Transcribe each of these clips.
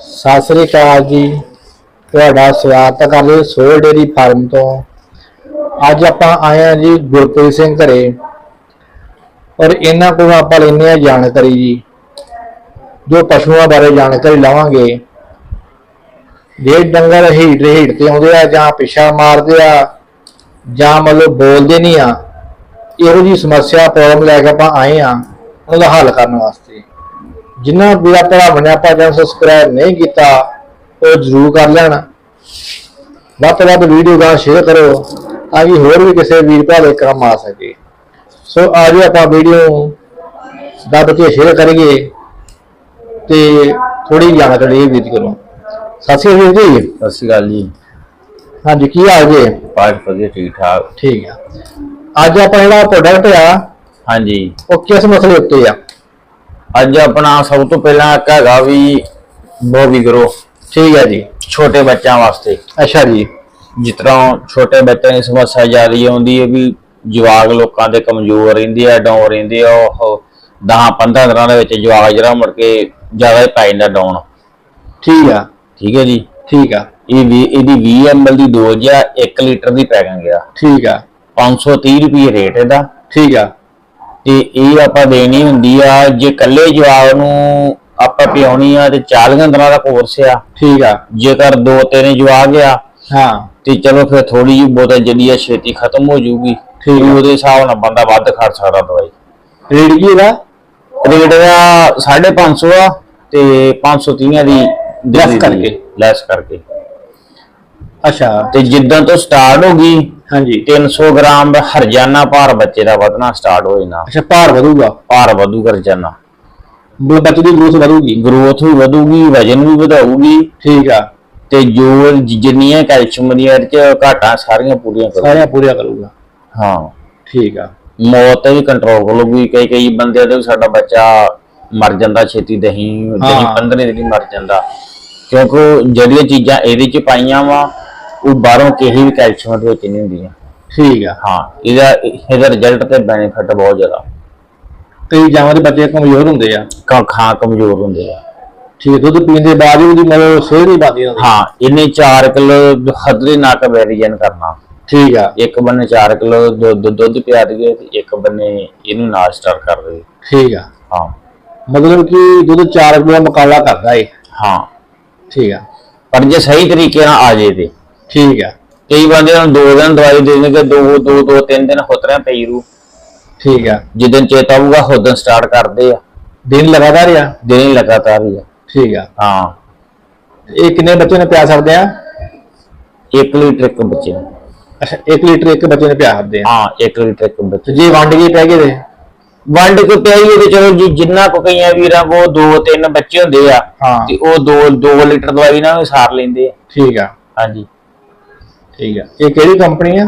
ਸਤਿ ਸ੍ਰੀ ਅਕਾਲ ਜੀ। ਤੁਹਾਡਾ ਸਵਾਗਤ ਕਰ ਕਰਦੇ ਸੋਲ ਡੇਰੀ ਫਾਰਮ ਤੋਂ। ਅੱਜ ਆਪਾਂ ਆਏ ਹਾਂ ਜੀ ਗੁਰਪ੍ਰੀਤ ਸਿੰਘ ਘਰੇ। ਔਰ ਇਹਨਾਂ ਕੋਲ ਆਪਾਂ ਲੈਂਦੇ ਹਾਂ ਜਾਣਕਾਰੀ ਜੀ। ਜੋ ਪਸ਼ੂਆਂ ਬਾਰੇ ਜਾਣਕਾਰੀ ਲਵਾਂਗੇ। ਜੇ ਡੰਗਰ ਹੀਟ ਹੀਟ ਤੇ ਆਉਂਦੇ ਆ ਜਾਂ ਪਿਛਾ ਮਾਰਦੇ ਆ ਜਾਂ ਮਤਲਬ ਬੋਲਦੇ ਨਹੀਂ ਆ, ਇਹੋ ਜੀ ਸਮੱਸਿਆ ਪ੍ਰੋਬਲਮ ਲੈ ਕੇ ਆਪਾਂ ਆਏ ਆ ਉਹਦਾ ਹੱਲ ਕਰਨ ਵਾਸਤੇ। ਜਿਨ੍ਹਾਂ ਵੀਰਾਂ ਭਰਾਵਾਂ ਨੇ ਆਪਾਂ ਚੈਨਲ ਸਬਸਕ੍ਰਾਈਬ ਨਹੀਂ ਕੀਤਾ ਉਹ ਜ਼ਰੂਰ ਕਰ ਲੈਣ। ਵੱਧ ਤੋਂ ਵੱਧ ਵੀਡੀਓ ਦਾ ਸ਼ੇਅਰ ਕਰੋ ਤਾਂ ਕਿ ਹੋਰ ਵੀ ਕਿਸੇ ਵੀਰ ਭਰਾ ਦੇ ਕੰਮ ਆ ਸਕੇ। ਸੋ ਅੱਜ ਆਪਾਂ ਵੀਡੀਓ ਦੱਬ ਕੇ ਸ਼ੇਅਰ ਕਰਾਂਗੇ ਤੇ ਥੋੜੀ ਜਾਣਕਾਰੀ ਇਹ ਵੀਰ ਕਰੋ ਸਤਿ ਸ਼੍ਰੀ ਅਕਾਲ ਜੀ। ਸਤਿ ਸ਼੍ਰੀ ਅਕਾਲ ਜੀ। ਹਾਂਜੀ ਕੀ ਹਾਲ ਜੀ? ਪਾਠ ਵਧੀਆ ਠੀਕ ਠਾਕ। ਠੀਕ ਆ। ਅੱਜ ਆਪਾਂ ਜਿਹੜਾ ਪ੍ਰੋਡਕਟ ਆ ਹਾਂਜੀ। ਉਹ ਕਿਸ ਮਸਲੇ ਉੱਤੇ ਆ। ਅੱਜ ਆਪਣਾ ਸਭ ਤੋਂ ਪਹਿਲਾਂ ਇੱਕ ਹੈਗਾ ਵੀ ਬੋਬੀ ਕਰੋ ਠੀਕ ਹੈ ਜੀ। ਛੋਟੇ ਬੱਚਿਆਂ ਵਾਸਤੇ। ਅੱਛਾ ਜੀ। ਜਿਸ ਤਰ੍ਹਾਂ ਛੋਟੇ ਬੱਚਿਆਂ ਦੀ ਸਮੱਸਿਆ ਜ਼ਿਆਦਾ ਆਉਂਦੀ ਹੈ ਵੀ ਜਵਾਗ ਲੋਕਾਂ ਦੇ ਕਮਜ਼ੋਰ ਰਹਿੰਦੇ ਆ ਡਾਊਨ ਰਹਿੰਦੇ ਆ ਉਹ 10 15 ਦਿਨਾਂ ਦੇ ਵਿੱਚ ਜਵਾਗ ਜਿਹੜਾ ਮੁੜ ਕੇ ਜ਼ਿਆਦਾ ਹੀ ਪੈ ਜਾਂਦਾ ਡਾਊਨ ਠੀਕ ਆ। ਠੀਕ ਹੈ ਜੀ। ਠੀਕ ਆ। ਇਹ ਵੀ ਇਹਦੀ 20 ml ਦੀ ਡੋਜ਼ ਆ 1 ਲੀਟਰ ਦੀ ਪੈਕਿੰਗ ਆ ਠੀਕ ਆ। 530 ਰੁਪਏ ਰੇਟ ਇਹਦਾ। ਠੀਕ ਆ। ਤੇ ਇਹ ਆਪਾਂ ਦੇਣੀ ਹੁੰਦੀ ਆ ਜੇ ਕੱਲੇ ਜਵਾਬ ਨੂੰ ਆਪਾਂ ਪਿਆਉਣੀ ਆ ਤੇ 40 ਦਿਨਾਂ ਦਾ ਕੋਰਸ ਆ। ਠੀਕ ਆ। ਜੇਕਰ ਦੋ ਤਿੰਨ ਜਵਾਬ ਆ ਹਾਂ। ਤੇ ਚਲੋ ਫਿਰ ਥੋੜੀ ਜਿਹੀ ਬੋਤਲ ਜਿਹੜੀ ਆ ਛੇਤੀ ਖਤਮ ਹੋ ਜਾਊਗੀ ਠੀਕ। ਉਹਦੇ ਹਿਸਾਬ ਨਾਲ ਬੰਦਾ ਵੱਧ ਖਰਚ ਸਕਦਾ ਦਵਾਈ। ਰੇਟ ਕੀ ਇਹਦਾ? ਰੇਟ ਦਾ 550 ਆ ਤੇ 530 ਦੀ Less ਕਰਕੇ। ਲੈਸ ਕਰਕੇ। ਅੱਛਾ। ਤੇ ਜਿੱਦਾਂ ਤੋਂ ਸਟਾਰਟ ਹੋ ਗਈ ਹਾਂਜੀ। 300 ਗ੍ਰਾਮ ਦਾ ਹਰਜਾਨਾ ਭਾਰ ਬੱਚੇ ਦਾ ਵਧਣਾ ਸਟਾਰਟ ਹੋ ਜਾਣਾ। ਅੱਛਾ ਭਾਰ ਵਧੂਗਾ? ਭਾਰ ਵਧੂਗਾ ਰੋਜ਼ਾਨਾ ਬ- ਬੱਚੇ ਦੀ ਗਰੋਥ ਵਧੂਗੀ? ਗਰੋਥ ਵੀ ਵਧੂਗੀ ਵਜਨ ਵੀ ਵਧਾਊਗੀ। ਠੀਕ ਆ। ਤੇ ਜੋ ਜਿੰਨੀਆਂ ਕੈਲਸ਼ੀਅਮ ਦੀਆਂ ਚ ਘਾਟਾਂ ਸਾਰੀਆਂ ਪੂਰੀਆਂ ਕਰੋ ਸਾਰਿਆਂ ਪੂਰੀਆਂ ਕਰੂਗਾ। ਹਾਂ। ਠੀਕ ਆ। ਮੌਤ ਤੇ ਵੀ ਕੰਟਰੋਲ ਕਰੂਗੀ। ਕਈ ਕਈ ਬੰਦੇ ਦੇ ਸਾਡਾ ਬੱਚਾ ਮਰ ਜਾਂਦਾ ਛੇਤੀ ਦਹੀਂ ਦਹੀਂ ਹਾਂ। 15 ਦਿਨ ਹੀ ਮਰ ਜਾਂਦਾ। ਕਿਉਂਕਿ ਜਿਹੜੀਆਂ ਚੀਜ਼ਾਂ ਇਹਦੇ ਚ ਪਾਈਆਂ ਵਾ ਉਹ ਬਾਹਰੋਂ ਕਿਸੇ ਵੀ ਕੈਲਸ਼ੀਅਮ ਦੇ ਵਿੱਚ ਨਹੀਂ ਹੁੰਦੀਆਂ ਠੀਕ ਆ। ਹਾਂ ਇਹਦਾ ਇਹਦਾ ਰਿਜ਼ਲਟ ਤੇ ਬੈਨੀਫਿਟ ਬਹੁਤ ਜ਼ਿਆਦਾ। ਕਈ ਜਾਵਾਂ ਦੇ ਬੱਚੇ ਕਮਜ਼ੋਰ ਹੁੰਦੇ ਆ। ਕ- ਖਾਂ ਕਮਜ਼ੋਰ ਹੁੰਦੇ ਆ। ਠੀਕ ਦੁੱਧ ਪੀਣ ਦੇ ਬਾਅਦ ਵੀ ਉਹਦੀ ਮਤਲਬ ਸਿਹਤ ਨਹੀਂ ਬਣਦੀ ਹਾਂ ਇਹਨੇ 4 ਕਿਲੋ ਹਦਰੇ ਨਾਕ ਵੈਰੀਜਨ ਕਰਨਾ। ਠੀਕ ਆ। ਇੱਕ ਬੰਨੇ 4 ਕਿਲੋ ਦੁੱਧ ਦੁੱਧ ਪਿਆ ਦਈਏ ਤੇ ਇੱਕ ਬੰਨੇ ਇਹਨੂੰ ਨਾਲ ਸਟਾਰ ਕਰ ਦਈਏ। ਠੀਕ ਆ। ਹਾਂ। ਮਤਲਬ ਕਿ ਦੁੱਧ 4 ਕਿਲੋ ਮੁਕਾਬਲਾ ਕਰਦਾ ਏ। ਹਾਂ। ਠੀਕ ਆ। ਪਰ ਜੇ ਸਹੀ ਤਰੀਕੇ ਨਾਲ ਆ ਜੇ ਤੇ। ਠੀਕ ਆ। ਕਈ ਬੰਦੇ ਨੂੰ ਦੋ ਦਿਨ ਦਵਾਈ ਦੇ ਦੇਣਗੇ ਦੋ ਦੋ ਦੋ ਤਿੰਨ ਦਿਨ ਹੋਤਰਿਆਂ ਪਈ ਰੂ। ਠੀਕ ਆ। ਜਿੱਦਨ ਚੇਤਾ ਆਊਗਾ ਉਦੋਂ ਸਟਾਰਟ ਕਰਦੇ ਆ। ਦਿਨ ਲਗਾਤਾਰ ਆ? ਦਿਨ ਲਗਾਤਾਰ ਹੀ ਆ। ਠੀਕ ਆ। ਹਾਂ। ਇਹ ਕਿੰਨੇ ਬੱਚੇ ਨੇ ਪਿਆ ਸਕਦੇ ਆ? 1 ਲੀਟਰ ਇੱਕ ਬੱਚੇ ਨੂੰ। ਅੱਛਾ 1 ਲੀਟਰ ਇੱਕ ਬੱਚੇ ਨੇ ਪਿਆ ਸਕਦੇ ਆ। ਹਾਂ 1 ਲੀਟਰ ਇੱਕ ਬੱਚੇ ਜੇ ਵੰਡ ਕੇ ਪੈ ਗਏ ਤੇ? ਵੰਡ ਕੇ ਪਿਆਈਏ ਤੇ ਚਲੋ ਜੀ ਜਿੰਨਾ ਕੋ ਕਈਆਂ ਵੀਰਾਂ ਕੋ ਦੋ ਤਿੰਨ ਬੱਚੇ ਹੁੰਦੇ ਆ ਤੇ ਉਹ 2 2 ਲੀਟਰ ਦਵਾਈ ਨਾਲ ਸਾਰ ਲੈਂਦੇ ਆ। ਠੀਕ ਆ। ਹਾਂਜੀ। ਠੀਕ ਆ। ਇਹ ਕਿਹੜੀ ਕੰਪਨੀ ਆ?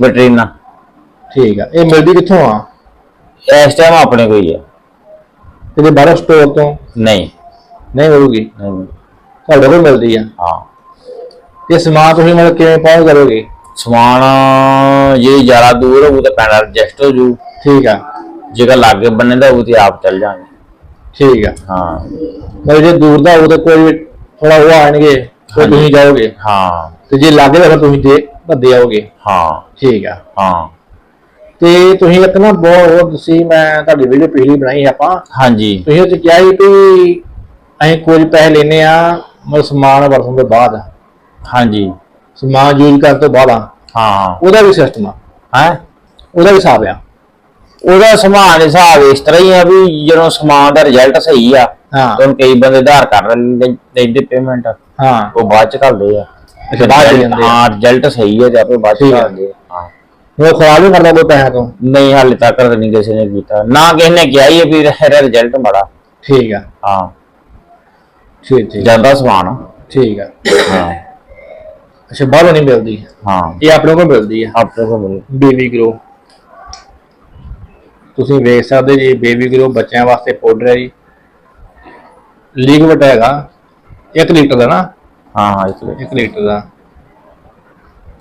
ਵਟਰੀਨਾ ਠੀਕ ਆ। ਇਹ ਮਿਲਦੀ ਕਿੱਥੋਂ ਆ? ਇਸ ਟਾਈਮ ਆਪਣੇ ਕੋਈ ਆ। ਕਿਤੇ ਬਾਹਰੋਂ ਸਟੋਰ ਤੋਂ? ਨਹੀਂ। ਨਹੀਂ ਮਿਲੂਗੀ? ਨਹੀਂ ਤੁਹਾਡੇ ਕੋਲ ਮਿਲਦੀ ਆ? ਹਾਂ। ਇਹ ਸਮਾਨ ਤੁਸੀਂ ਮਤਲਬ ਕਿਵੇਂ ਪਹੁੰਚ ਕਰੋਗੇ? ਸਮਾਨ ਜੇ ਜ਼ਿਆਦਾ ਦੂਰ ਹੋਊ ਤਾਂ ਪੈਣਾ ਐਡਜਸਟ ਹੋ ਜੂ। ਠੀਕ ਆ। ਜੇਕਰ ਲਾਗੇ ਬੰਨੇ ਦਾ ਹੋਊ ਤੇ ਆਪ ਚੱਲ ਜਾਾਂਗੇ ਠੀਕ ਆ। ਹਾਂ। ਮਤਲਬ ਜੇ ਦੂਰ ਦਾ ਹੋਊ ਤਾਂ ਕੋਈ ਥੋੜਾ ਉਹ ਆਣਗੇ ਕੋਈ ਤੁਸੀਂ ਜਾਓਗੇ। ਹਾਂ। ਤੇ ਜੇ ਲਾਗੇ ਫਿਰ ਤੁਸੀਂ ਦੇ ਭੱਦੇ ਆਓਗੇ। ਹਾਂ। ਠੀਕ ਆ। ਹਾਂ। ਤੇ ਤੁਸੀਂ ਇੱਕ ਨਾ ਬਹੁਤ ਦੱਸੀ ਮੈਂ ਤੁਹਾਡੀ ਵੀਡੀਓ ਪਿਛਲੀ ਬਣਾਈ ਆਪਾਂ। ਹਾਂਜੀ। ਤੁਸੀਂ ਉਹ ਚ ਕਿਹਾ ਸੀ ਵੀ ਅਸੀਂ ਕੁਝ ਪੈਸੇ ਲੈਨੇ ਆ ਮਤਲਬ ਸਮਾਨ ਵਰਤਣ ਤੋਂ ਬਾਅਦ। ਹਾਂਜੀ। ਸਮਾਨ ਯੂਜ਼ ਕਰਨ ਤੋਂ ਬਾਅਦ ਹਾਂ। ਉਹਦਾ ਵੀ ਸਿਸਟਮ ਆ। ਹੈ? ਉਹਦਾ ਵੀ ਹਿਸਾਬ ਆ। ਉਹਦਾ ਸਮਾਨ ਹਿਸਾਬ ਇਸ ਤਰ੍ਹਾਂ ਹੀ ਆ ਵੀ ਜਦੋਂ ਸਮਾਨ ਦਾ ਰਿਜ਼ਲਟ ਸਹੀ ਆ ਹਾਂ। ਤਾਂ ਕਈ ਬੰਦੇ ਆਧਾਰ ਕਾਰਡ ਲੈ- ਲੈਂਦੇ ਪੇਮੈਂਟ ਹਾਂ। ਉਹ ਬਾਅਦ ਚ ਕਰਦੇ ਆ। ਅੱਛਾ, ਬਾਅਦ ਚ result- ਲੈਂਦੇ ਆ। ਹਾਂ ਰਿਜ਼ਲਟ ਸਹੀ ਹੈ ਤੇ ਆਪੇ ਬਾਅਦ ਚ ਠੀਕ ਆ। ਕਰਦੇ ਆ। ਹਾਂ। ਉਹ ਖਰਾਬ ਨਹੀਂ ਕਰਦਾ ਕੋਈ ਪੈਸੇ ਤੋਂ? ਨਹੀਂ ਹਾਲੇ ਤੱਕ ਤਾਂ ਨਹੀਂ ਕਿਸੇ ਨੇ ਕੀਤਾ। ਨਾ ਕਿਸੇ ਨੇ ਕਿਹਾ ਹੀ ਹੈ ਵੀ ਇਹਦਾ ਰਿਜ਼ਲਟ ਬੜਾ ਠੀਕ ਆ। ਹਾਂ। ਠੀਕ ਠੀਕ। ਜਾਂਦਾ ਸਮਾਨ। ਆ। ਠੀਕ ਆ। ਹਾਂ। ਅੱਛਾ ਬਾਹਰੋਂ ਨਹੀਂ ਮਿਲਦੀ? ਹਾਂ। ਇਹ ਆਪਣੇ ਕੋਲ ਮਿਲਦੀ ਆ? ਆਪਣੇ ਕੋਲ ਮਿਲ ਬੇਬੀ ਗਰੋ। ਤੁਸੀਂ ਵੇਖ ਸਕਦੇ ਜੀ ਬੇਬੀ ਗਰੋ ਬੱਚਿਆਂ ਵਾਸਤੇ ਪਾਊਡਰ ਹੈ ਜੀ। ਲਿਕਵਿਡ ਹੈਗਾ। 1 ਲੀਟਰ ਦਾ ਨਾ। ਹਾਂ ਹਾਂ ਇਸ ਲਈ 1 ਲੀਟਰ ਦਾ।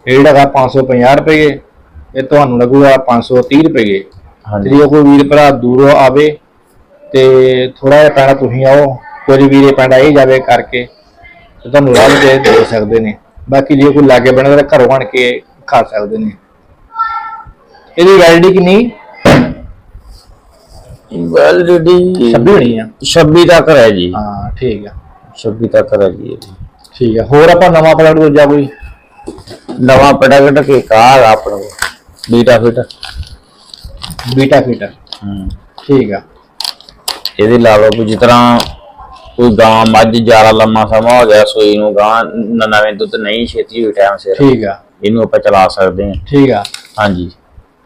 ਇਹ ਜਿਹੜਾ ਹੈਗਾ 550 ਰੁਪਏ। ਇਹ ਤੁਹਾਨੂੰ ਲੱਗੂਗਾ 530 ਰੁਪਏ। ਹਾਂਜੀ। ਜੇ ਕੋਈ ਵੀਰ ਭਰਾ ਦੂਰੋਂ ਆਵੇ ਤੇ ਥੋੜਾ ਜਿਹਾ ਪੈਣਾ ਤੁਸੀਂ ਆਓ। ਕੋਈ ਵੀਰੇ ਪਿੰਡ ਆਈ ਜਾਵੇ ਕਰਕੇ ਤੇ ਤੁਹਾਨੂੰ ਰਾਹ ਦੇ ਦੇ ਸਕਦੇ ਨੇ। ਬਾਕੀ ਜੇ ਕੋਈ ਲਾਗੇ ਬਣੇ ਤਾਂ ਘਰੋਂ ਬਣ ਕੇ ਖਾ ਸਕਦੇ ਨੇ। ਇਹਦੀ ਵੈਲਿਡਿਟੀ ਕਿੰਨੀ? ਵੈਲਿਡਿਟੀ 26 ਹੋਣੀ ਆ। 26 ਤੱਕ ਹੈ ਜੀ ਹਾਂ ਠੀਕ ਆ। 26 ਤੱਕ ਹੈ ਜੀ। ਠੀਕ ਆ ਹੋਰ ਆਪਾਂ ਨਵਾਂ ਪ੍ਰੋਡਕਟ ਦੂਜਾ ਕੋਈ? ਨਵਾਂ ਪ੍ਰੋਡਕਟ ਕੇ ਕਾਰ ਆਪਣਾ? ਬੀਟਾ ਫਿਟ। ਬੀਟਾ ਫੀਟਰ ਹੂੰ ਠੀਕ ਆ। ਇਹਦੇ ਲਾ ਲਓ ਵੀ ਜਿਸ ਤਰ੍ਹਾਂ ਕੋਈ ਗਾਂ ਮੱਝ ਜ਼ਿਆਦਾ ਲੰਮਾ ਸਮਾਂ ਹੋ ਗਿਆ ਸੋਈ ਨੂੰ ਗਾਂ ਨ- ਨਵੇਂ ਦੁੱਧ ਨਹੀਂ ਛੇਤੀ ਹੋਈ ਟਾਈਮ ਸਿਰ। ਠੀਕ ਆ। ਇਹਨੂੰ ਆਪਾਂ ਚਲਾ ਸਕਦੇ ਹਾਂ। ਠੀਕ ਆ। ਹਾਂਜੀ।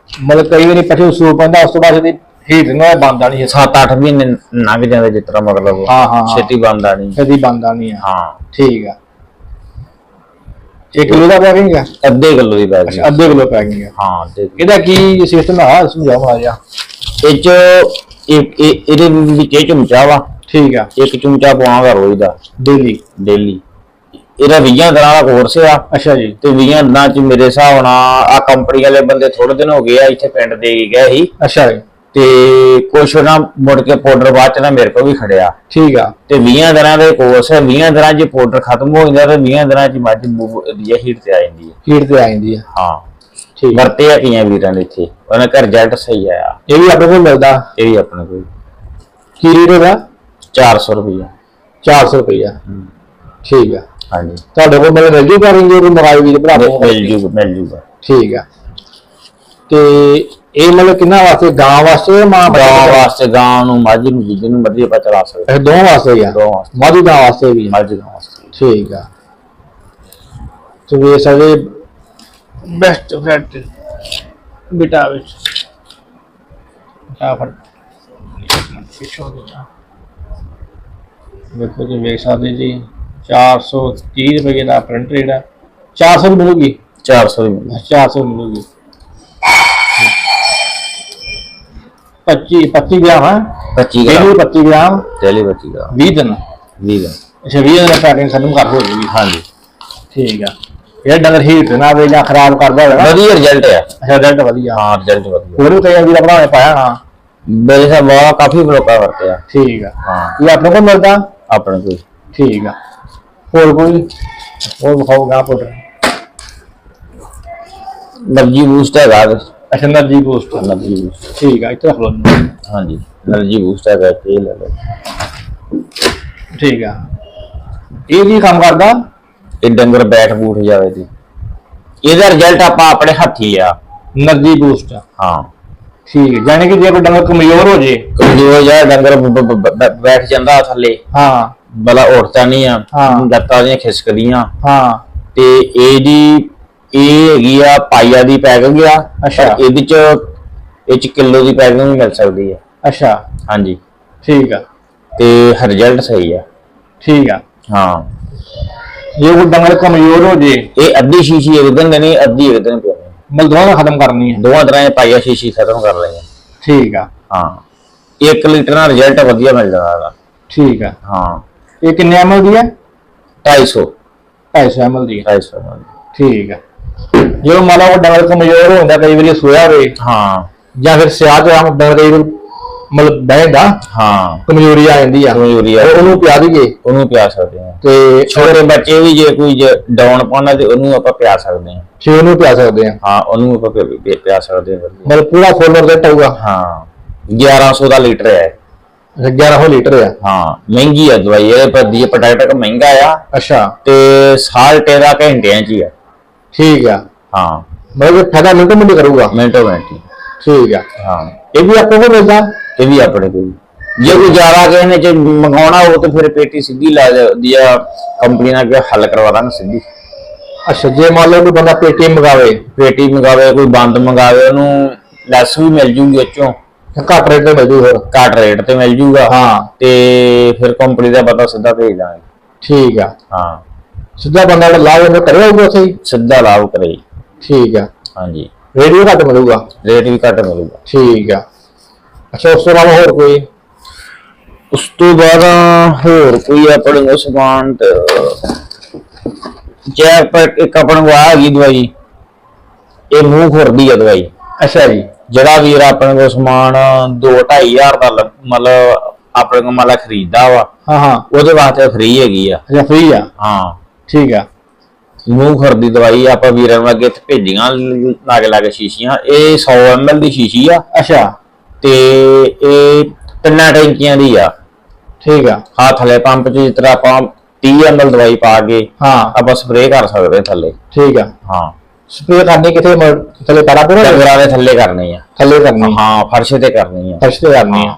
ਮਤਲਬ ਕਈ ਵਾਰੀ ਪਸ਼ੂ ਸੂਪ ਪੈਂਦਾ ਉਸ ਤੋਂ ਬਾਅਦ ਇਹਦੀ ਹੀਟ ਨਾ ਬੰਦਾ ਨਹੀਂ 7-8 ਮਹੀਨੇ ਲੰਘ ਜਾਂਦੇ ਜਿਸ ਤਰ੍ਹਾਂ ਮਤਲਬ ਹਾਂ, ਹਾਂ, ਹਾਂ। ਛੇਤੀ ਬੰਦਾ ਨਹੀਂ ਇਹਦੀ ਬੰਦਾ ਨਹੀਂ ਆ ਹਾਂ। ਠੀਕ ਆ। 1 ਕਿਲੋ ਦਾ ਪੈਕਿੰਗ ਅੱਧੇ ਕਿਲੋ ਦੀ ਅੱਛਾ ਅੱਧੇ ਕਿਲੋ ਪੈਕਿੰਗ ਆ ਹਾਂ। ਅੱਧੇ। ਇਹਦਾ ਕੀ ਸਿਸਟਮ ਆ? ਸਮਝਾਓ ਮਾੜਾ ਜਿਹਾ ਇਹ ਚ ਇੱਕ ਇਹ- ਇਹਦੇ ਵਿੱਚ ਇਹ ਚਮਚਾ ਵਾ। ਠੀਕ ਆ। ਇੱਕ ਚਮਚਾ ਪਾਉਣਾ ਰੋਜ਼ ਦਾ। ਡੇਲੀ। ਡੇਲੀ। ਇਹਦਾ 20 ਦਿਨਾਂ ਦਾ ਕੋਰਸ ਆ। ਅੱਛਾ ਜੀ। ਤੇ 20 ਦਿਨਾਂ ਚ ਮੇਰੇ ਹਿਸਾਬ ਨਾਲ ਆ ਕੰਪਨੀ ਵਾਲੇ ਬੰਦੇ ਥੋੜੇ ਦਿਨ ਹੋ ਗਏ ਆ ਇੱਥੇ ਪਿੰਡ ਦੇ ਹੀ ਗਏ ਸੀ। ਅੱਛਾ ਜੀ। ਤੇ ਕੁਛ ਨਾ ਮੁੜ ਕੇ ਪਾਊਡਰ ਬਾਅਦ ਚ ਨਾ ਮੇਰੇ ਕੋਲ ਵੀ ਖੜਿਆ। ਠੀਕ ਆ। ਤੇ 20 ਦਿਨਾਂ ਦੇ ਕੋਰਸ ਹੈ 20 ਦਿਨਾਂ ਚ ਪਾਊਡਰ ਖਤਮ ਹੋ ਜਾਂਦਾ ਤੇ 20 ਦਿਨਾਂ ਚ ਮੱਝ ਦੀ ਹੀਟ ਤੇ ਆ ਜਾਂਦੀ ਹੈ। ਹੀਟ ਤੇ ਆ ਜਾਂਦੀ ਆ ਹਾਂ। ਠੀਕ। ਵਰਤੇ ਆ ਕੀਆਂ ਵੀਰਾਂ ਨੇ ਇੱਥੇ? ਉਹਨਾਂ ਦਾ ਰਿਜ਼ਲਟ ਸਹੀ ਆਇਆ। ਇਹ ਵੀ ਆਪਣੇ ਕੋਲ ਮਿਲਦਾ? ਇਹ ਵੀ ਆਪਣੇ ਕੋਲ। ਕੀ ਰੇਟ ਇਹਦਾ 400 ਰੁਪਇਆ 400 ਰੁਪਇਆ ਠੀਕ ਆ। ਹਾਂਜੀ। ਤੁਹਾਡੇ ਕੋਲ ਮੇਰੇ ਰਜੂ ਕਰਾਂਗੇ ਉਹ ਮਗਾਈ ਵੀ ਭਰਾ। ਮਿਲ ਜੂਗਾ ਮਿਲ ਜੂਗਾ। ਠੀਕ ਆ। ਤੇ ਇਹ ਮਤਲਬ ਕਿੰਨਾ ਵਾਸਤੇ? ਗਾਂ ਵਾਸਤੇ ਮਾਂ ਬੱਚੇ ਗਾਂ ਵਾਸਤੇ? ਵਾਸਤੇ ਗਾਂ ਨੂੰ ਮੱਝ ਨੂੰ ਜਿੱਦ ਨੂੰ ਮਰਜ਼ੀ ਆਪਾਂ ਚਲਾ ਸਕਦੇ। ਇਹ ਦੋਵਾਂ ਵਾਸਤੇ ਹੀ ਆ? ਦੋਵਾਂ ਵਾਸਤੇ। ਮਾਧੂ ਗਾਂ ਵਾਸਤੇ ਵੀ ਆ। ਮੱਝ ਗਾਂ ਵਾਸਤੇ। ਠੀਕ ਆ। ਤੇ ਇਹ ਸਾਰੇ ਬੈਸਟ ਫਰੈਂਡ ਬਿਟਾ ਵਿੱਚ। ਆ ਫੜ ਪਿੱਛੋਂ ਦਿੱਤਾ ਵੇਖੋ ਜੀ ਵੇਖ ਸਕਦੇ ਜੀ 430 ਰੁਪਏ ਦਾ ਪ੍ਰਿੰਟ ਰੇਟ ਆ। 400 ਦੀ ਮਿਲੂਗੀ? 400 ਦੀ ਮਿਲ 400 ਦੀ ਮਿਲੂਗੀ। पच्चीस पच्चीस ग्राम है पच्चीस ग्राम पच्चीस ग्राम डेली पच्चीस ग्राम बीह दिन बीह दिन अच्छा बीह दिन पैकिंग खत्म कर हो जाएगी हाँ जी ठीक है ਇਹ ਡੰਗਰ ਹੀਟ ਨਾ ਵੇ ਜਾਂ ਖਰਾਬ ਕਰਦਾ ਹੋਵੇ ਵਧੀਆ ਰਿਜ਼ਲਟ ਹੈ ਅੱਛਾ ਰਿਜ਼ਲਟ ਵਧੀਆ ਹਾਂ ਰਿਜ਼ਲਟ ਵਧੀਆ ਹੋਰ ਵੀ ਕਈ ਵੀਰ ਭਰਾ ਨੇ ਪਾਇਆ ਹਾਂ ਮੇਰੇ ਸਾਹ ਵਾ ਕਾਫੀ ਬਲੋਕਾ ਵਰਤੇ ਆ ਠੀਕ ਆ ਹਾਂ ਇਹ ਆਪਣੇ ਕੋਲ ਮਿਲਦਾ ਆਪਣੇ ਕੋਲ ਠੀਕ ਆ ਹੋਰ ਕੋਈ ਹੋਰ ਵਿਖਾਓਗਾ ਪੁੱਤਰ ਨਵਜੀ ਬੂਸਟ ਹੈਗਾ ਅੱਛਾ એનર્ਜੀ ਬੂਸਟ એનર્ਜੀ ਬੂਸਟ ਠੀਕ ਆ ਇੱਥੇ ਰੱਖ ਲਓ ਇਹਨੂੰ। ਹਾਂਜੀ એનર્ਜੀ ਬੂਸਟ ਹੈਗਾ ਇੱਥੇ ਇਹ ਲੈ ਠੀਕ ਆ। ਇਹ ਕੀ ਕੰਮ ਕਰਦਾ? ਇਹ ਡੰਗਰ ਬੈਠ ਬੂਠ ਜਾਵੇ ਜੀ। ਇਹਦਾ ਰਿਜ਼ਲਟ ਆਪਾਂ ਆਪਣੇ ਹੱਥੀ ਆ। એનર્ਜੀ ਬੂਸਟ ਹਾਂ। ਠੀਕ ਹੈ ਯਾਨੀ ਕਿ ਜੇ ਕੋਈ ਡੰਗਰ ਕਮਜ਼ੋਰ ਹੋ ਜੇ। ਕਮਜ਼ੋਰ ਜਿਹਾ ਡੰਗਰ ਬੈਠ ਜਾਂਦਾ ਥੱਲੇ। ਹਾਂ। ਬਲਾ ਉੱਠਦਾ ਨਹੀਂ ਆ। ਹਾਂ। ਲੱਤਾਂ ਦੀਆਂ ਖਿਸਕਦੀਆਂ। ਹਾਂ। ਤੇ ਇਹਦੀ ਇਹ ਹੈਗੀ ਆ ਪਾਈਆ ਦੀ ਪੈਕਿੰਗ ਆ ਅੱਛਾ। ਪਰ ਇਹਦੇ ਚ ਇਹ ਚ ਕਿਲੋ ਦੀ ਪੈਕਿੰਗ ਵੀ ਮਿਲ ਸਕਦੀ ਹੈ ਅੱਛਾ। ਹਾਂਜੀ। ਠੀਕ ਆ। ਤੇ ਰਿਜ਼ਲਟ ਸਹੀ ਆ। ਠੀਕ ਆ। ਹਾਂ। ਜੇ ਕੋਈ ਡੰਗਰ ਕਮਜ਼ੋਰ ਹੋ ਜੇ। ਇਹ ਅੱਧੀ ਸ਼ੀਸ਼ੀ ਇੱਕ ਦਿਨ ਦੇਣੀ ਅੱਧੀ ਇੱਕ ਦਿਨ ਪਿਆਣੀ ਮਤਲਬ ਦੋਵਾਂ ਨੂੰ ਖਤਮ ਕਰਨੀ ਹੈ ਦੋਵਾਂ ਤਰ੍ਹਾਂ ਇਹ ਪਾਈਆ ਸ਼ੀਸ਼ੀ ਖਤਮ ਕਰ ਲਈ ਠੀਕ ਆ। ਹਾਂ। 1 ਲੀਟਰ ਨਾਲ ਰਿਜ਼ਲਟ ਵਧੀਆ ਮਿਲ ਜਾਂਦਾ ਇਹਦਾ। ਠੀਕ ਆ। ਹਾਂ। ਇਹ ਕਿੰਨੇ ਐਮਐਲ ਦੀ ਹੈ 250 250 ਐਮਐਲ ਦੀ ਹੈ 250 ml ਠੀਕ ਆ। ਜੇ ਮੰਨ ਲਓ ਡੰਗਰ ਕਮਜ਼ੋਰ ਹੁੰਦਾ ਕਈ ਵਾਰੀ ਸੋਇਆ ਹੋਵੇ ਹਾਂ। ਜਾਂ ਫਿਰ ਸਿਆਹ ਤੇ ਆਮ ਡੰਗਰ ਕਈ ਵਾਰੀ ਮਤਲਬ ਬਹਿੰਦਾ ਹਾਂ। ਕਮਜ਼ੋਰੀ ਆ ਜਾਂਦੀ ਆ। ਯੂਰੀਆ ਉਹ- ਉਹਨੂੰ ਪਿਆ ਦਈਏ। ਉਹਨੂੰ ਪਿਆ ਸਕਦੇ ਹਾਂ। ਤੇ ਛੋਟੇ ਬੱਚੇ ਵੀ ਜੇ ਕੋਈ ਡਾਊਨ ਪਾਉਣਾ ਤੇ ਉਹਨੂੰ ਆਪਾਂ ਪਿਆ ਸਕਦੇ ਹਾਂ। ਛੇ ਨੂੰ ਪਿਆ ਸਕਦੇ ਆ ਹਾਂ ਉਹਨੂੰ ਆਪਾਂ ਪਿਆ ਸਕਦੇ ਵਧੀਆ। ਮਤਲਬ ਪੂਰਾ ਫੁੱਲ ਰਿਜ਼ਲਟ ਆਊਗਾ ਹਾਂ। 1100 ਦਾ ਲੀਟਰ ਹੈ। 1100 ਲੀਟਰ ਆ। ਹਾਂ ਮਹਿੰਗੀ ਆ ਦਵਾਈ। ਇਹ ਪਰ ਦੀ ਪ੍ਰੋਡਕਟ ਮਹਿੰਗਾ ਆ। ਅੱਛਾ। ਤੇ ਸਾਲਟ ਇਹਦਾ ਘੰਟਿਆਂ 'ਚ ਹੀ ਆ। ਠੀਕ ਆ। ਹਾਂ। ਮਤਲਬ ਕਿ ਫਾਇਦਾ ਮਿੰਟੋ ਮਿੰਟ ਕਰੂਗਾ। ਮਿੰਟੋ ਮਿੰਟ ਹੀ। ਠੀਕ ਆ। ਹਾਂ। ਇਹ ਵੀ ਆਪਣੇ ਕੋਲ ਮਿਲਦਾ ਇਹ ਵੀ ਆਪਣੇ ਕੋਲ। ਜੇ ਕੋਈ ਜ਼ਿਆਦਾ ਕਿਸੇ ਨੇ ਚ ਮੰਗਾਉਣਾ ਹੋ ਤੇ ਫਿਰ ਪੇਟੀ ਸਿੱਧੀ ਲਾ ਜਾਂਦੀ ਆ ਕੰਪਨੀ ਨਾਲ ਕਿ ਹੱਲ ਕਰਵਾ ਦਾਂਗੇ ਸਿੱਧੀ। ਅੱਛਾ ਜੇ ਮੰਨ ਲਓ ਕੋਈ ਬੰਦਾ ਪੇਟੀਐਮ ਮੰਗਾਵੇ। ਪੇਟੀ ਮੰਗਾਵੇ ਕੋਈ ਬੰਦ ਮੰਗਾਵੇ ਉਹਨੂੰ ਲੈਸ ਵੀ ਮਿਲ ਜੂਗੀ ਉੱਚੋਂ ਤਾਂ ਘੱਟ ਰੇਟ ਤੇ ਮਿਲ ਜੂ ਹੋਰ ਘੱਟ ਰੇਟ ਤੇ ਮਿਲ ਜੂਗਾ। ਹਾਂ। ਤੇ ਫਿਰ ਕੰਪਨੀ ਦਾ ਪਤਾ ਸਿੱਧਾ ਭੇਜ ਦਾਂਗੇ। ਠੀਕ ਆ। ਹਾਂ। ਸਿੱਧਾ ਬੰਦਾ ਜਿਹੜਾ ਲਾਭ ਉਹਨੇ ਕਰਿਆ ਹੋਊਗਾ ਉੱਥੇ ਹੀ? ਸਿੱਧਾ ਲਾਭ ਕਰੇ ਠੀਕ ਆ। ਹਾਂਜੀ। ਰੇਡੀਓ ਘੱਟ ਮਿਲੂਗਾ? ਰੇਟ ਵੀ ਘੱਟ ਮਿਲੂਗਾ। ਠੀਕ ਆ। ਅੱਛਾ ਉਸ ਤੋਂ ਇਲਾਵਾ ਹੋਰ ਕੋਈ? ਉਸ ਤੋਂ ਬਾਅਦ ਹੋਰ ਕੋਈ ਆਪਣੇ ਕੋਲ ਸਮਾਨ ਤੇ ਜੇ ਇੱਕ ਆਪਣੇ ਕੋਲ ਆ ਗਈ ਦਵਾਈ ਇਹ ਮੂੰਹ ਖੁਰਦੀ ਆ ਦਵਾਈ। ਅੱਛਾ ਜੀ। ਜਿਹੜਾ ਵੀਰ ਆਪਣੇ ਕੋਲ ਸਮਾਨ 2 ਹਜ਼ਾਰ ਦਾ ਲ- ਮਤਲਬ ਆਪਣੇ ਕੋਲ ਮਾਲਾ ਖਰੀਦਦਾ ਵਾ ਹਾਂ ਹਾਂ। ਉਹਦੇ ਵਾਸਤੇ ਫ੍ਰੀ ਹੈਗੀ ਆ। ਅੱਛਾ ਫ੍ਰੀ ਆ? ਹਾਂ। ਠੀਕ ਆ। ਮੂੰਹ ਖਰ ਦੀ ਦਵਾਈ ਆਪਾਂ ਵੀਰਾਂ ਨੂੰ ਅੱਗੇ ਭੇਜੀਆਂ ਲਾਗੇ ਲਾਗੇ ਸ਼ੀਸ਼ੀਆਂ। ਇਹ 100 ml ਦੀ ਸ਼ੀਸ਼ੀ ਆ। ਅੱਛਾ। ਤੇ ਇਹ ਤਿੰਨਾਂ ਟੈਂਕੀਆਂ ਦੀ ਆ। ਠੀਕ ਆ। ਆ ਥੱਲੇ ਪੰਪ 'ਚ ਜਿਸ ਤਰ੍ਹਾਂ ਆਪਾਂ 30 ml ਦਵਾਈ ਪਾ ਕੇ ਹਾਂ। ਆਪਾਂ ਸਪਰੇਅ ਕਰ ਸਕਦੇ ਥੱਲੇ। ਠੀਕ ਆ। ਹਾਂ। ਸਪਰੇ ਕਰਨੀ ਕਿਥੇ? ਥੱਲੇ ਪੈਰਾ ਪੂਰਾ ਡੰਗਰਾਂ ਦੇ ਥੱਲੇ ਕਰਨੀ ਆ। ਥੱਲੇ ਕਰਨੀ। ਹਾਂ ਫਰਸ਼ ਤੇ ਕਰਨੀ ਆ। ਫਰਸ਼ ਤੇ ਕਰਨੀ ਆ। ਹਾਂ।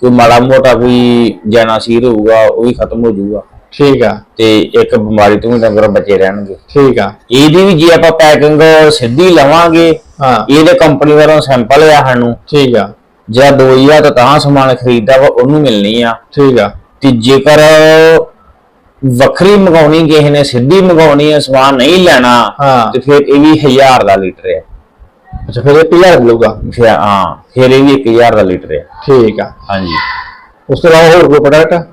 ਕੋਈ ਮਾੜਾ ਮੋਟਾ ਵੀ ਜਨਾਸੀਰ ਹੋਊਗਾ ਉਹ ਵੀ ਖਤਮ ਹੋ ਜਾਊਗਾ। ਠੀਕ ਆ। ਤੇ ਇੱਕ ਬਿਮਾਰੀ ਤੋਂ ਵੀ ਡੰਗਰ ਬਚੇ ਰਹਿਣਗੇ। ਠੀਕ ਆ। ਇਹਦੀ ਵੀ ਜੇ ਆਪਾਂ ਪੈਕਿੰਗ ਸਿੱਧੀ ਲਵਾਂਗੇ ਹਾਂ। ਇਹਦੇ ਕੰਪਨੀ ਵੱਲੋਂ ਸੈਂਪਲ ਆ ਸਾਨੂੰ। ਠੀਕ ਆ। ਜਿਹੜਾ 2000 ਤੋਂ ਤਾਂ ਸਮਾਨ ਖਰੀਦਦਾ ਵਾ ਉਹਨੂੰ ਮਿਲਣੀ ਆ। ਠੀਕ ਆ। ਤੇ ਜੇਕਰ ਵੱਖਰੀ ਮੰਗਾਉਣੀ ਕਿਸੇ ਨੇ ਸਿੱਧੀ ਮੰਗਾਉਣੀ ਹੈ ਸਮਾਨ ਨਹੀਂ ਲੈਣਾ ਹਾਂ। ਤੇ ਫਿਰ ਇਹ ਵੀ 1000 ਦਾ ਲੀਟਰ ਹੈ ਅੱਛਾ ਫਿਰ ਇਹ 50 ਮਿਲੂਗਾ? ਫਿਰ ਹਾਂ ਫਿਰ ਇਹ ਵੀ 1000 ਦਾ ਲੀਟਰ ਹੈ ਠੀਕ ਆ। ਹਾਂਜੀ। ਉਸ ਤੋਂ ਇਲਾਵਾ ਹੋਰ ਕੋਈ ਪ੍ਰੋਡਕਟ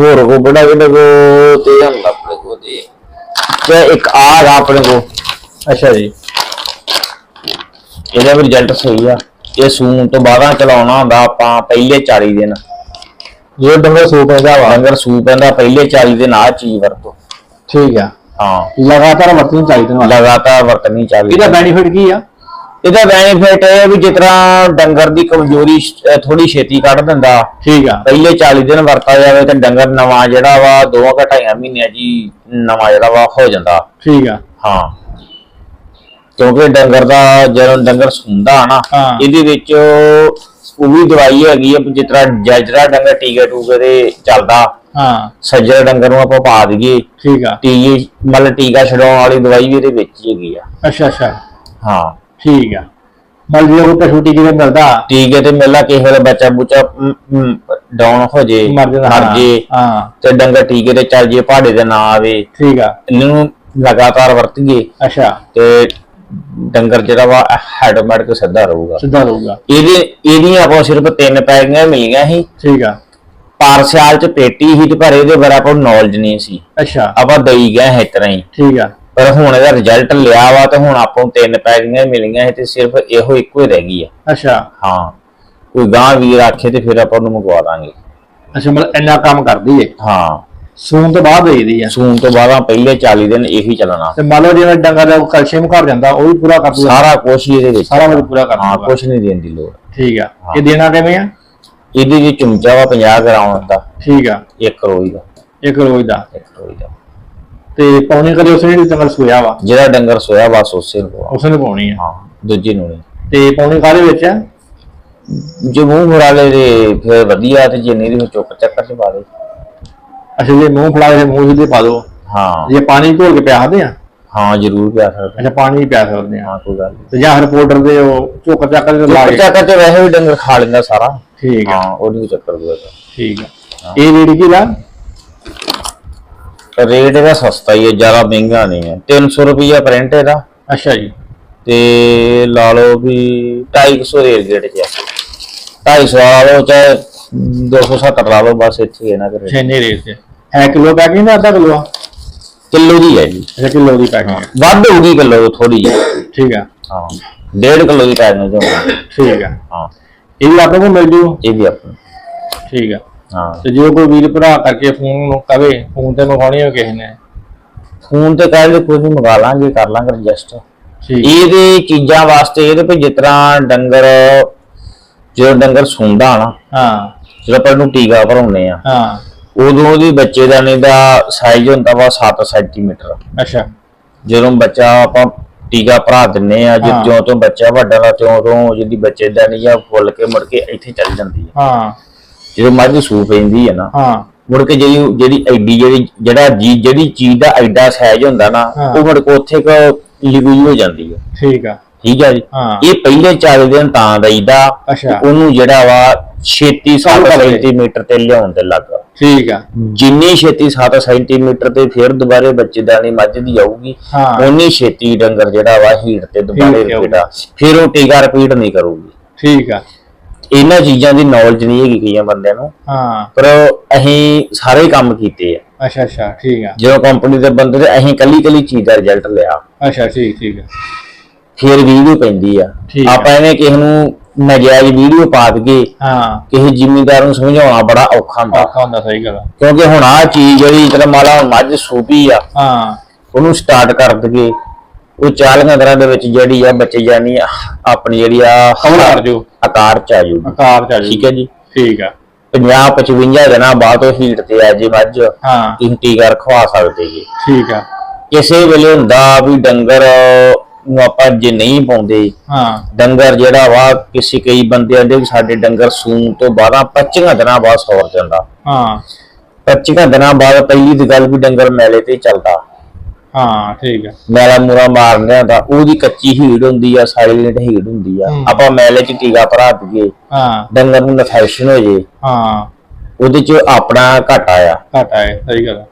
ਹੋਰ ਬੜਾ ਕਿਹੜਾ ਕੋ ਤੇ ਹੁੰਦਾ ਆਪਣੇ ਕੋ ਤੇ। ਤੇ ਇੱਕ ਆ ਗਾ ਆਪਣੇ ਕੋ। ਅੱਛਾ ਜੀ। ਇਹਦਾ ਵੀ ਰਿਜ਼ਲਟ ਸਹੀ ਆ। ਇਹ ਸੂਣ ਤੋਂ ਬਾਅਦਾਂ ਚਲਾਉਣਾ ਹੁੰਦਾ ਆਪਾਂ ਪਹਿਲੇ 40 ਦਿਨ। ਜੇ ਡੰਗਰ ਸੂਪ ਪੈਂਦਾ ਵਾ। ਅਗਰ ਸੂ ਪੈਂਦਾ ਪਹਿਲੇ 40 ਦਿਨ ਆ ਚੀਜ਼ ਵਰਤੋ। ਠੀਕ ਆ। ਹਾਂ। ਲਗਾਤਾਰ ਵਰਤਣੀ ਚਾਹੀਦੀ ਨਾ। ਲਗਾਤਾਰ ਵਰਤਣੀ ਚਾਹੀਦੀ। ਇਹਦਾ ਬੈਨੀਫਿਟ ਕੀ ਆ? ਇਹਦਾ ਬੈਨੀਫਿਟ ਇਹ ਹੈ ਵੀ ਜਿਸ ਤਰ੍ਹਾਂ ਡੰਗਰ ਦੀ ਕਮਜ਼ੋਰੀ ਥੋੜੀ ਛੇਤੀ ਕੱਢ ਦਿੰਦਾ। ਠੀਕ ਆ। ਪਹਿਲੇ 40 ਦਿਨ ਵਰਤਾ ਜਾਵੇ ਤੇ ਡੰਗਰ ਨਵਾਂ ਜਿਹੜਾ ਵਾ ਦੋ ਘਟਾਈਆਂ ਮਹੀਨਿਆਂ ਜੀ ਨਵਾਂ ਜਿਹੜਾ ਵਾ ਹੋ ਜਾਂਦਾ। ਠੀਕ ਆ। ਹਾਂ। ਕਿਉਂਕਿ ਡੰਗਰ ਦਾ ਜਦੋਂ ਡੰਗਰ ਸੁੰਦਾ ਨਾ। ਇਹਦੇ ਵਿੱਚ ਉਹ ਵੀ ਦਵਾਈ ਹੈਗੀ ਆ ਜਿਸ ਤਰ੍ਹਾਂ ਜਜਰਾ ਡੰਗਰ ਟੀਕੇ ਟੂਕੇ ਦੇ ਚੱਲਦਾ। ਹਾਂ। ਸੱਜਰ ਡੰਗਰ ਨੂੰ ਆਪਾਂ ਪਾ ਦਈਏ। ਠੀਕ ਆ। ਟੀਕੇ ਮਤਲਬ ਟੀਕਾ ਛਡਾਉਣ ਵਾਲੀ ਦਵਾਈ ਵੀ ਇਹਦੇ ਵਿੱਚ ਹੀ ਹੈਗੀ ਆ। ਅੱਛਾ ਅੱਛਾ। ਹਾਂ। ਠੀਕ ਆ। ਮਤਲਬ ਜੇ ਕੋਈ ਪਸ਼ੂ ਟੀਕੇ ਤੇ ਮਿਲਦਾ ਟੀਕੇ ਤੇ ਮਿਲਦਾ ਕਿਸੇ ਵੇਲੇ ਬੱਚਾ ਬੁੱਚਾ ਡਾਊਨ ਹੋ ਜੇ ਮਰ ਜਾਂਦਾ ਮਰ ਹਾਂ, ਜੇ ਹਾਂ। ਤੇ ਡੰਗਰ ਟੀਕੇ ਤੇ ਚੱਲ ਜੇ ਪਹਾੜੇ ਦੇ ਨਾ ਆਵੇ। ਠੀਕ ਆ। ਇਹਨਾਂ ਨੂੰ ਲਗਾਤਾਰ ਵਰਤੀਏ। ਅੱਛਾ। ਤੇ ਡੰਗਰ ਜਿਹੜਾ ਵਾ ਆਟੋਮੈਟਿਕ ਸਿੱਧਾ ਰਹੂਗਾ। ਸਿੱਧਾ ਰਹੂਗਾ। ਇਹਦੇ ਇਹਦੀਆਂ ਆਪਾਂ ਸਿਰਫ ਤਿੰਨ ਪੈਕੀਆਂ ਮਿਲੀਆਂ ਸੀ। ਠੀਕ ਆ। ਪਰ ਸਿਆਲ ਚ ਪੇਟੀ ਸੀ ਤੇ ਪਰ ਇਹਦੇ ਬਾਰੇ ਆਪਾਂ ਨੌਲੇਜ ਨਹੀਂ ਸੀ। ਅੱਛਾ। ਆਪਾਂ ਦਈ ਗਏ ਇਸ ਤਰ੍ਹਾਂ ਹੀ। ਠੀਕ ਆ। ਪਰ ਹੁਣ ਇਹਦਾ ਰਿਜ਼ਲਟ ਲਿਆ ਵਾ ਤੇ ਹੁਣ ਆਪਾਂ ਨੂੰ ਤਿੰਨ ਪੈਕੀਆਂ ਮਿਲੀਆਂ ਸੀ ਤੇ ਸਿਰਫ ਇਹੋ ਇੱਕੋ ਹੀ ਰਹਿ ਗਈ ਆ। ਅੱਛਾ। ਹਾਂ। ਕੋਈ ਗਾਂ ਵੀਰ ਆਖੇ ਤੇ ਫਿਰ ਆਪਾਂ ਨੂੰ ਮੰਗਵਾ ਦਾਂਗੇ। ਅੱਛਾ ਮਤਲਬ ਇੰਨਾ ਕੰਮ ਕਰਦੀ ਏ? ਹਾਂ। ਸੂਣ ਤੋਂ ਬਾਅਦ ਦੇਈਦੀ ਆ? ਸੂਣ ਤੋਂ ਬਾਅਦ ਪਹਿਲੇ 40 ਦਿਨ ਇਹੀ ਚੱਲਣਾ। ਤੇ ਮੰਨ ਲਓ ਜਿਵੇਂ ਡੰਗਰ ਦਾ ਕੈਲਸ਼ੀਅਮ ਘਟ ਜਾਂਦਾ ਉਹ ਵੀ ਪੂਰਾ ਕਰ ਦੂਗਾ? ਸਾਰਾ ਕੁਛ ਹੀ ਇਹਦੇ ਵਿੱਚ। ਸਾਰਾ ਕੁਝ ਪੂਰਾ ਕਰ ਹਾਂ ਦੂਗਾ। ਕੁਛ ਨਹੀਂ ਦੇਣ ਦੀ ਲੋੜ। ਠੀਕ ਆ। ਇਹ ਦੇਣਾ ਕਿਵੇਂ ਆ? ਇਹਦੇ ਵਿੱਚ ਚਮਚਾ ਵਾ 50 ਗ੍ਰਾਮ ਦਾ। ਠੀਕ ਆ। 1 ਰੋਈ ਦਾ। ਇੱਕ ਰੋਜ਼ ਦਾ। 1 ਰੋਈ ਦਾ। ਤੇ ਪੌਣੇ ਕਦੇ ਉਸਨੇ ਜਿਹੜੀ ਡੰਗਰ ਸੋਇਆ ਵਾ। ਜਿਹੜਾ ਡੰਗਰ ਸੋਇਆ ਬਸ ਉਸੇ ਨੂੰ ਪਵਾ। ਉਸਨੇ ਪਾਉਣੀ ਆ। ਹਾਂ ਦੂਜੀ ਨੂੰ ਨਹੀਂ। ਤੇ ਪੌਣੇ ਕਾਹਦੇ ਵਿੱਚ ਆ? ਜੇ ਮੂੰਹ ਮੁਰਾਲੇ ਦੇ ਫਿਰ ਵਧੀਆ ਤੇ ਜੇ ਨਹੀਂ ਤੇ ਫਿਰ ਚੁੱਕ ਚੱਕਰ ਚ ਪਾ ਦੇ। ਅੱਛਾ ਜੇ ਮੂੰਹ ਫੜਾ ਕੇ ਮੂੰਹ ਦੇ ਪਾ ਦੋ। ਹਾਂ। ਜੇ ਪਾਣੀ ਘੋਲ ਕੇ ਪਿਆ ਸਕਦੇ ਆ? ਹਾਂ ਜ਼ਰੂਰ ਪਿਆ ਸਕਦਾ ਅੱਛਾ ਪਾਣੀ ਵੀ ਪਿਆ ਸਕਦੇ ਆ। ਹਾਂ ਕੋਈ ਗੱਲ ਨਹੀਂ। ਤੇ ਜਾਂ ਫਿਰ ਪਾਊਡਰ ਦੇ ਉਹ ਝੋਕ ਚੱਕ ਕੇ ਲਾ ਚੁੱਕ ਕੇ ਚੱਕਰ ਚ ਵੈਸੇ ਵੀ ਡੰਗਰ ਖਾ ਲੈਂਦਾ ਸਾਰਾ। ਠੀਕ ਆ। ਹਾਂ ਉਹ ਨਹੀਂ ਚੱਕਰ ਦੂਗਾ ਠੀਕ ਆ। ਇਹ ਰੇੜੀ ਕੀ ਦਾ ਰੇਟ ਇਹਦਾ ਸਸਤਾ ਹੀ ਹੈ ਜ਼ਿਆਦਾ ਮਹਿੰਗਾ ਨਹੀਂ ਹੈ। 300 ਰੁਪਈਆ ਪ੍ਰਿੰਟ ਇਹਦਾ। ਅੱਛਾ ਜੀ। ਤੇ ਲਾ ਲਓ ਵੀ 250 ਰੇਟ ਗੇਟ ਚ 250 ਲਾ ਲਓ ਚਾਹੇ 270 ਲਾ ਲਓ ਬਸ ਇੱਥੇ ਹੀ ਹੈ ਨਾ ਕਰੇ ਛੇਨੇ ਰੇਟ ਤੇ ਹੈ ਕਿਲੋ ਪੈਕਿੰਗ ਦਾ ਅੱਧਾ ਕਿਲੋ ਆ? ਕਿਲੋ ਦੀ ਹੈ ਜੀ। ਅੱਛਾ ਕਿਲੋ ਦੀ ਪੈਕਿੰਗ ਵੱਧ ਹੋਊਗੀ ਕਿਲੋ ਥੋੜੀ ਜਿਹੀ। ਠੀਕ ਆ। ਹਾਂ। 1.5 ਕਿਲੋ ਦੀ ਪੈਣ ਜੋ ਠੀਕ ਆ। ਹਾਂ। ਇਹ ਵੀ ਆਪਣੇ ਕੋਲ ਮਿਲ ਜੂ? ਇਹ ਵੀ ਆਪਣਾ। ਠੀਕ ਆ। ਹਾਂ। ਤੇ ਜੇ ਕੋਈ ਵੀਰ ਭਰਾ ਕਰਕੇ ਫੋਨ ਨੂੰ ਕਵੇ ਫੋਨ ਤੇ ਮੰਗਾਉਣੀ ਹੋ ਕਿਸੇ ਨੇ ਫੋਨ ਤੇ ਕਹਿ ਦੇ ਕੋਈ ਨਹੀਂ ਮੰਗਾ ਲਾਂਗੇ ਕਰ ਲਾਂਗੇ ਰਜਿਸਟਰ ਠੀਕ। ਇਹਦੇ ਚੀਜ਼ਾਂ ਵਾਸਤੇ ਇਹਦੇ ਤੇ ਜਿਸ ਤਰ੍ਹਾਂ ਡੰਗਰ ਜਦੋਂ ਡੰਗਰ ਸੁੰਦਾ ਨਾ ਹਾਂ। ਜਦੋਂ ਆਪਾਂ ਇਹਨੂੰ ਟੀਕਾ ਭਰਾਉਂਦੇ ਆ ਹਾਂ। ਉਦੋਂ ਉਹਦੀ ਬੱਚੇਦਾਨੀ ਦਾ ਸਾਈਜ਼ ਹੁੰਦਾ ਵਾ 7 ਸੈਂਟੀਮੀਟਰ ਅੱਛਾ। ਜਦੋਂ ਬੱਚਾ ਆਪਾਂ ਟੀਕਾ ਭਰਾ ਦਿੰਨੇ ਆ। ਜਿਉਂ ਤੋਂ ਬੱਚਾ ਵੱਡਾ ਲਾ ਤਿਉਂ ਤੋਂ ਜਿਹਦੀ ਬੱਚੇਦਾਨੀ ਆ ਫੁੱਲ ਕੇ ਮੁੜ ਕੇ ਇੱਥੇ ਚੱਲ ਜਾਂਦੀ ਹੈ ਹਾਂ। ਜਦੋਂ ਮੱਝ ਸੂ ਪੈਂਦੀ ਹੈ ਨਾ। ਹਾਂ। ਮੁੜ ਕੇ ਜਿਹੜੀ ਜਿਹੜੀ ਐਡੀ ਜਿਹੜੀ ਜਿਹੜਾ ਜੀ ਜਿਹੜੀ ਚੀਜ਼ ਦਾ ਐਡਾ ਸਾਈਜ਼ ਹੁੰਦਾ ਨਾ। ਉਹ ਮੁੜ ਕੇ ਉੱਥੇ ਕ ਲਿਗੂਈ ਹੋ ਜਾਂਦੀ ਹੈ ਠੀਕ ਆ। ਠੀਕ ਹੈ ਜੀ। ਇਹ ਪਹਿਲੇ 40 ਦਿਨ ਤਾਂ ਦਈਦਾ। ਉਹਨੂੰ ਜਿਹੜਾ ਵਾ ਛੇਤੀ 7 ਕਰ ਦੇ। ਸੈਂਟੀਮੀਟਰ ਤੇ ਲਿਆਉਣ ਤੇ ਲੱਗ ਠੀਕ ਆ। ਜਿੰਨੀ ਛੇਤੀ 7 ਸੈਂਟੀਮੀਟਰ ਤੇ ਫਿਰ ਦੁਬਾਰੇ ਬੱਚੇਦਾਨੀ ਮੱਝ ਦੀ ਆਊਗੀ। ਉਨੀ ਛੇਤੀ ਡੰਗਰ ਜਿਹੜਾ ਵਾ ਹੀਟ ਤੇ ਦੁਬਾਰੇ ਰਿਪੀਟ ਫਿਰ ਉਹ ਟੀਕਾ ਰਿਪੀਟ ਨਹੀਂ ਕਰੂਗੀ। ਠੀਕ ਆ। ਇਹਨਾਂ ਚੀਜ਼ਾਂ ਦੀ ਨੌਲੇਜ ਨਹੀਂ ਹੈਗੀ ਕਈਆਂ ਬੰਦਿਆਂ ਨੂੰ। ਹਾਂ। ਪਰ ਅਸੀਂ ਸਾਰੇ ਕੰਮ ਕੀਤੇ ਆ। ਅੱਛਾ ਅੱਛਾ ਠੀਕ ਆ। ਜਦੋਂ ਕੰਪਨੀ ਦੇ ਬੰਦੇ ਤੇ ਅਸੀਂ ਕੱਲੀ ਕੱਲੀ ਚੀਜ਼ ਦਾ ਰਿਜ਼ਲਟ ਲਿਆ। ਅੱਛਾ ਠੀਕ ਠੀਕ ਆ। ਫਿਰ ਵੀ ਵੀ ਪੈਂਦੀ ਆ। ਆਪਾਂ ਇਹਨੇ ਕਿਸੇ ਨੂੰ ਨਜਾਇਜ਼ ਵੀਡੀਓ ਪਾ ਦਈਏ ਹਾਂ। ਕਿਸੇ ਜ਼ਿਮੀਂਦਾਰ ਨੂੰ ਸਮਝਾਉਣਾ ਬੜਾ ਔਖਾ ਹੁੰਦਾ। ਔਖਾ ਹੁੰਦਾ ਸਹੀ ਗੱਲ। ਕਿਉਂਕਿ ਹੁਣ ਆ ਚੀਜ਼ ਜਿਹੜੀ ਜਿਹੜਾ ਮਾਲਾ ਮੱਝ ਸੂਪੀ ਆ ਹਾਂ। ਉਹਨੂੰ ਸਟਾਰਟ ਕਰ ਦਈਏ। ਉਹ 40 ਦਿਨਾਂ ਦੇ ਵਿੱਚ ਜਿਹੜੀ ਆ ਬੱਚੇ ਜਾਨੀ ਆਪਣੀ ਜਿਹੜੀ ਆ ਆਕਾਰ ਜੋ। ਆਕਾਰ ਚ ਆ ਜੂਗੀ ਆਕਾਰ ਚ ਆ ਠੀਕ ਹੈ ਜੀ। ਠੀਕ ਆ। 50 55 ਦਿਨਾਂ ਬਾਅਦ ਉਹ ਹੀਟ ਤੇ ਆ ਜੇ ਮੱਝ। ਹਾਂ। ਤੁਸੀਂ ਟੀਕਾ ਰਖਵਾ ਸਕਦੇ ਜੀ। ਠੀਕ ਆ। ਕਿਸੇ ਵੇਲੇ ਹੁੰਦਾ ਵੀ ਡੰਗਰ ਨੂੰ ਆਪਾਂ ਜੇ ਨਹੀਂ ਪਾਉਂਦੇ ਹਾਂ। ਡੰਗਰ ਜਿਹੜਾ ਵਾ ਕਿਸੇ ਕਈ ਬੰਦਿਆਂ ਦੇ ਸਾਡੇ ਡੰਗਰ ਸੂਣ ਤੋਂ 12 25 ਦਿਨਾਂ ਬਾਅਦ ਸੌਰ ਜਾਂਦਾ। ਹਾਂ। 25 ਦਿਨਾਂ ਬਾਅਦ ਪਹਿਲੀ ਦੀ ਗੱਲ ਵੀ ਡੰਗਰ ਮੈਲੇ ਤੇ ਚੱਲਦਾ। ਹਾਂ ਠੀਕ ਆ। ਮੈਲਾ ਮੂਰਾ ਮਾਰ ਲਿਆਂਦਾ ਉਹਦੀ ਕੱਚੀ ਹੀੜ ਹੁੰਦੀ ਆ ਸਾਇਲੈਂਟ ਹੀੜ ਹੁੰਦੀ ਆ। ਹੂੰ। ਆਪਾਂ ਮੈਲੇ 'ਚ ਟੀਕਾ ਭਰਾ ਦਈਏ। ਹਾਂ। ਡੰਗਰ ਨੂੰ ਇਨਫੈਕਸ਼ਨ ਹੋ ਜੇ। ਹਾਂ। ਉਹਦੇ 'ਚ ਆਪਣਾ ਘਾਟਾ ਆ। ਘਟਾ ਹੈ ਸਹੀ ਗੱਲ।